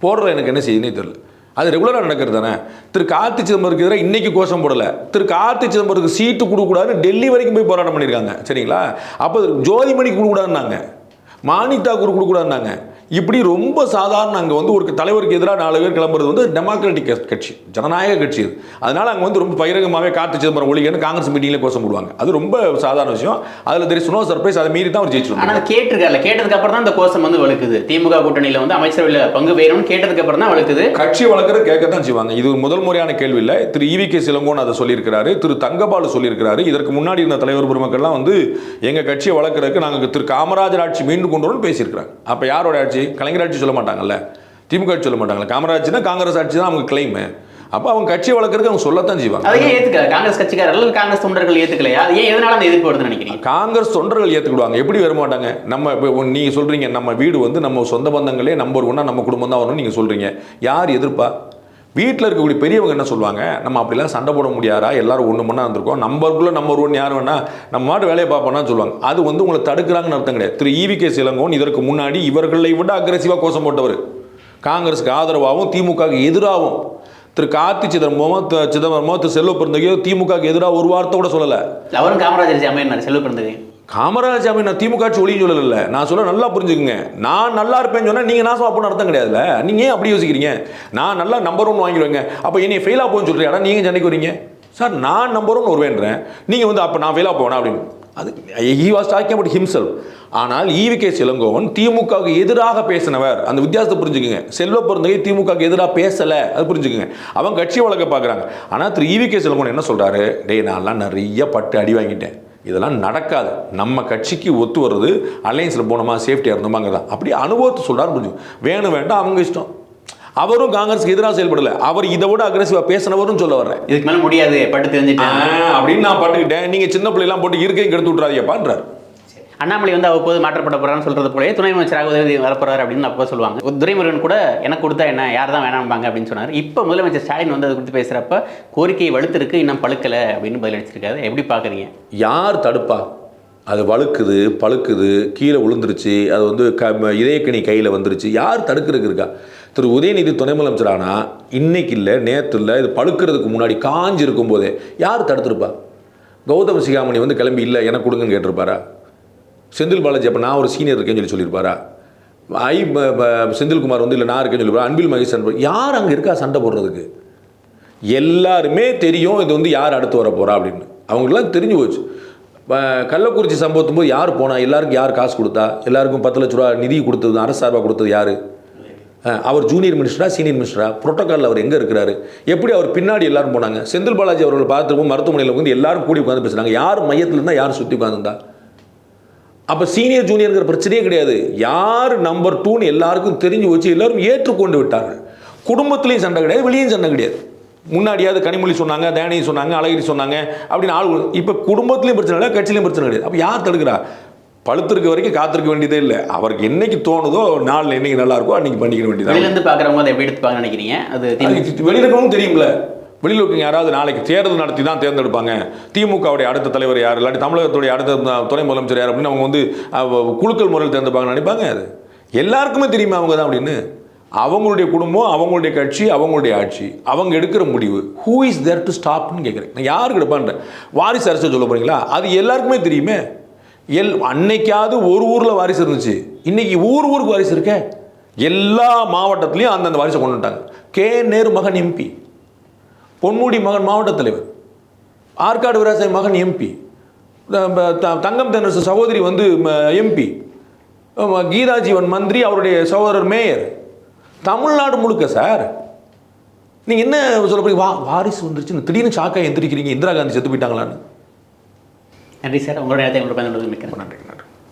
போடுற எனக்கு என்ன செய்தினே தெரியல. அது ரெகுலராக நடக்கிறது தானே. திரு கார்த்தி சிதம்பரத்துக்கு எதிராக இன்றைக்கி கோஷம் போடலை. திரு கார்த்தி சிதம்பரத்துக்கு சீட்டு கொடுக்கூடாதுன்னு டெல்லி வரைக்கும் போய் போராட்டம் பண்ணியிருக்காங்க. சரிங்களா? அப்போ ஜோதிமணி கொடுக்கூடாதுன்னாங்க மாணிக் தாக்கூர் கொடுக்கூடாதுன்னாங்க இப்படி ரொம்ப சாதாரண அங்கே வந்து ஒரு தலைவருக்கு எதிராக நாலு பேர் கிளம்புறது வந்து டெமோக்ராட்டிக் கட்சி ஜனநாயக கட்சி இது. அதனால அங்கே வந்து ரொம்ப பகிரங்கமாகவே கார்த்தி சிதம்பரம் ஒழிகன்னு காங்கிரஸ் மீட்டிங்கில் கோஷம் போடுவாங்க. அது ரொம்ப சாதாரண விஷயம். அதில் தெரிய சுனோ சர்ப்ரைஸ் அதை மீறி தான் அவர் ஜெயிச்சிருவாங்க ஆனால் கேட்டிருக்காருல்ல கேட்டதுக்கு அப்புறம் தான் இந்த கோஷம் வந்து வலுக்குது திமுக கூட்டணியில் வந்து அமைச்சரவையில் பங்கு வேணும்னு கேட்டதுக்கு அப்புறம் தான் வலுக்குது கட்சி வளர்க்குற கேட்கத்தான் செய்வாங்க. இது ஒரு முதல் முறையான கேள்வி இல்லை. திரு ஈவி கே சிலங்கோன் அதை சொல்லியிருக்கிறாரு. திரு தங்கபாலு சொல்லியிருக்கிறாரு. இதற்கு முன்னாடி இருந்த தலைவர் பெருமக்கள்லாம் வந்து எங்கள் கட்சியை வளர்க்குறதுக்கு நாங்கள் திரு காமராஜர் ஆட்சி மீண்டும் கொண்டு வரணும்னு பேசியிருக்கிறாங்க. அப்போ யாரோட ஆட்சி? கலைஞர் ஆட்சி சொல்ல மாட்டாங்கல்ல? திமுக ஆட்சி சொல்ல மாட்டாங்கல்ல? காமராஜ்னா காங்கிரஸ் ஆட்சி தான் அவங்க கிளைமு அப்போ அவங்க கட்சியை வளர்க்குறதுக்கு அவங்க சொல்லத்தான் செய்வாங்க. அதை ஏன் ஏத்துக்கல? காங்கிரஸ் கட்சிக்காரர்கள் காங்கிரஸ் தொண்டர்கள் ஏத்துக்கலையா? அது ஏன் எதனால அந்த எதிர்ப்பு வருதுன்னு நினைக்கிறீங்க? காங்கிரஸ் தொண்டர்கள் ஏற்றுக்கிடுவாங்க எப்படி வர மாட்டாங்க? நம்ம இப்போ நீங்கள் சொல்கிறீங்க நம்ம வீடு வந்து நம்ம சொந்த பந்தங்களே நம்பர் ஒன்றா நம்ம குடும்பம் தான் வரணும்னு நீங்கள் சொல்கிறீங்க யார் எதிர்ப்பா? வீட்டில் இருக்கக்கூடிய பெரியவங்க என்ன சொல்லுவாங்க? நம்ம அப்படிலாம் சண்டை போட முடியாதா? எல்லாரும் ஒன்று மண்ணா இருந்திருக்கோம். நம்பருக்குள்ளே நம்பர் ஒன்று யார் வேணா நம்ம மாட்டு வேலையை பார்ப்போம்னா சொல்லுவாங்க. அது வந்து உங்களை தடுக்கிறாங்கன்னு அர்த்தம் கிடையாது. திரு இவி கே சிலங்கோன் இதற்கு முன்னாடி இவர்களை விட அக்ரெசிவாக கோஷம் போட்டவர். காங்கிரஸுக்கு ஆதரவாகவும் திமுகவுக்கு எதிராகவும். திரு கார்த்தி சிதம்பரமோ சிதம்பரமோ திரு செல்வ பிறந்தகையோ திமுகவுக்கு எதிராக ஒரு வார்த்தை கூட சொல்லலை. அவரும் காமராஜர் அமையனார் செல்வ பிறந்தகை காமராஜ் சாமி நான் திமுக ஆட்சி ஒளியும் சொல்லல. நான் சொல்ல நல்லா புரிஞ்சுக்குங்க. நான் நல்லா இருப்பேன்னு சொன்னால் நீங்கள் நாசம் அப்படின்னு அர்த்தம் கிடையாதுல்ல. நீங்கள் ஏன் அப்படி யோசிக்கிறீங்க? நான் நல்லா நம்பர் ஒன் வாங்கிடுவேங்க. அப்போ என்னை ஃபெயிலாக போகணும்னு சொல்கிறீங்க நீங்கள் சென்னைக்கு வரீங்க. சார் நான் நம்பர் ஒன் வருவேன்றேன். நீங்கள் வந்து அப்போ நான் ஃபெயிலாக போவேன் அப்படின்னு. அது he was talking about himself ஆனால் ஈவி கே சிலங்கோவன் திமுகவுக்கு எதிராக பேசினவர். அந்த வித்தியாசத்தை புரிஞ்சுக்குங்க. செல்வ பிறந்தகை திமுகவுக்கு எதிராக பேசலை. அது புரிஞ்சுக்குங்க. அவன் கட்சி வழக்க பார்க்குறாங்க. ஆனால் திரு ஈவி கே சிலங்கோவன் என்ன சொல்கிறாரு டே நான்லாம் நிறைய பட்டு அடி வாங்கிட்டேன். இதெல்லாம் நடக்காது. நம்ம கட்சிக்கு ஒத்து வர்றது அலையன்ஸில் போனோமா சேஃப்டியாக இருந்தோமாங்கிறதா. அப்படி அனுபவத்தை சொல்கிறாரு புரிஞ்சு வேணும் வேண்டாம் அவங்க இஷ்டம். அவரும் காங்கிரஸுக்கு எதிராக செயல்படலை. அவர் இதை விட அக்ரெசிவாக பேசினவரும் சொல்ல வர்றேன். இதுக்கு மேல முடியாது. பட்டு தெரிஞ்சுட்டேன். அப்படின்னு நான் பட்டுக்கிட்டேன் நீங்கள் சின்ன பிள்ளைலாம் போட்டு இருக்கையும் கெடுத்து விட்றாதீங்கப்பான்றார் அண்ணாமலை வந்து அவ்வப்போது மாற்றப்பட போறான்னு சொல்றது போலயே துணை அமைச்சராக உதவி வரப்போறாரு அப்படின்னு அப்போ சொல்லுவாங்க. துரைமுருகன் கூட எனக்கு கொடுத்தா என்ன யார் தான் வேணாம்பாங்க அப்படின்னு சொன்னார். இப்போ முதலமைச்சர் ஸ்டாலின் வந்து அது கொடுத்து பேசுகிறப்ப கோரிக்கை வலுத்திருக்கு இன்னும் பழுக்கல அப்படின்னு பதிலளிச்சிருக்காரு எப்படி பார்க்குறீங்க? யார் தடுப்பா? அது வழுக்குது பழுக்குது கீழே விழுந்துருச்சு அது வந்து க இதயக்கணி கையில் வந்துருச்சு. யார் தடுக்கிறதுக்கு இருக்கா? திரு உதயநிதி துணை முதலமைச்சர் ஆனால் இன்னைக்கு இல்லை நேற்று இல்லை இது பழுக்கிறதுக்கு முன்னாடி காஞ்சி இருக்கும் போதே யார் தடுத்திருப்பா? கௌதம் சிகாமணி வந்து கிளம்பி இல்லை எனக்கு கொடுங்கன்னு கேட்டிருப்பாரா? செந்தில் பாலாஜி அப்போ நான் ஒரு சீனியர் இருக்கேன்னு சொல்லி சொல்லியிருப்பாரா? ஐ ப- செந்தில்குமார் வந்து இல்லை நான் இருக்கேன்னு சொல்லியிருப்பாரா? அன்பில் மகேஷ் யார் அங்கே இருக்கா சண்டை போடுறதுக்கு? எல்லாருமே தெரியும் இது வந்து யார் அடுத்து வர போகிறா அப்படின்னு. அவங்களுக்குலாம் தெரிஞ்சு போச்சு. கள்ளக்குறிச்சி சம்பவத்தும் போது யார் போனால் எல்லாருக்கும் யார் காசு கொடுத்தா? எல்லாருக்கும் பத்து லட்ச ரூபா நிதி கொடுத்தது அரசு சார்பாக கொடுத்தது யார்? அவர் ஜூனியர் மினிஸ்டரா சீனியர் மினிஸ்டரா புரோட்டோக்காலில் அவர் எங்கே இருக்கிறாரு? எப்படி அவர் பின்னாடி எல்லாரும் போனாங்க? செந்தில் பாலாஜி அவர்கள் பார்த்துருப்போம் மருத்துவமனையில் வந்து எல்லாரும் கூடி உட்காந்து பேசுகிறாங்க யார் மையத்தில் இருந்தால் யார் சுற்றி உட்காந்துருந்தா அப்போ சீனியர் ஜூனியர்ங்கிற பிரச்சனையே கிடையாது. யார் நம்பர் டூன்னு எல்லாருக்கும் தெரிஞ்சு வச்சு எல்லாரும் ஏற்றுக்கொண்டு விட்டார்கள். குடும்பத்துலேயும் சண்டை கிடையாது வெளியும் சண்டை கிடையாது. முன்னாடியாவது கனிமொழி சொன்னாங்க தேனி சொன்னாங்க அழகிரி சொன்னாங்க அப்படின்னு ஆள் இப்போ குடும்பத்துலேயும் பிரச்சனை இல்லை கட்சியிலையும் பிரச்சனை கிடையாது. அப்போ யார் தடுக்கிறா? பழுத்திருக்க வரைக்கும் காத்திருக்க வேண்டியதே இல்லை. அவருக்கு என்னைக்கு தோணுதோ நாளில் என்னைக்கு நல்லா இருக்கோ அன்னைக்கு பண்ணிக்க வேண்டியது வெளியில இருந்து பாக்குறவங்க அதை எப்படி எடுத்துப்பாங்கன்னு நினைக்கிறீங்க? அது இருக்கவங்களும் தெரியும்ல. வெளியில் இருக்கிற யாராவது நாளைக்கு தேர்தல் நடத்தி தான் தேர்ந்தெடுப்பாங்க. திமுகவுடைய அடுத்த தலைவர் யார்? இல்லாட்டி தமிழகத்துடைய அடுத்த துணை முதலமைச்சர் யார் அப்படின்னு அவங்க வந்து குழுக்கள் குலுக்கல் முறையில் தேர்ந்தெடுப்பாங்கன்னு நினைப்பாங்க அது எல்லாருக்குமே தெரியுமா அவங்க தான் அப்படின்னு? அவங்களுடைய குடும்பம் அவங்களுடைய கட்சி அவங்களுடைய ஆட்சி. அவங்க எடுக்கிற முடிவு ஹூ இஸ் தேர் டு ஸ்டாப்னு கேட்குறேன் நான் யாருக்கு எடுப்பான்றேன் வாரிசு அரசு சொல்ல போகிறீங்களா அது எல்லாருக்குமே தெரியுமே. எல் அன்னைக்காவது ஒரு ஊரில் வாரிசு இருந்துச்சு. இன்னைக்கு ஊர் ஊருக்கு வாரிசு இருக்கே. எல்லா மாவட்டத்துலேயும் அந்தந்த வாரிசை கொண்டு வந்துட்டாங்க கே. நேரு மகன் எம்பி. பொன்முடி மகன் மாவட்ட தலைவர். ஆற்காடு விராசை மகன் எம்பி தங்கம் தென்னரசு சகோதரி வந்து எம்பி கீதாஜீவன் மந்திரி அவருடைய சகோதரர் மேயர். தமிழ்நாடு முழுக்க சார். நீங்கள் என்ன சொல்ல வா வாரிசு வந்துருச்சு திடீர்னு சாக்கா எந்திரிக்கிறீங்க இந்திரா காந்தி செத்து போயிட்டாங்களான்னு. நன்றி சார். உங்களுடைய மிக்க நன்றி.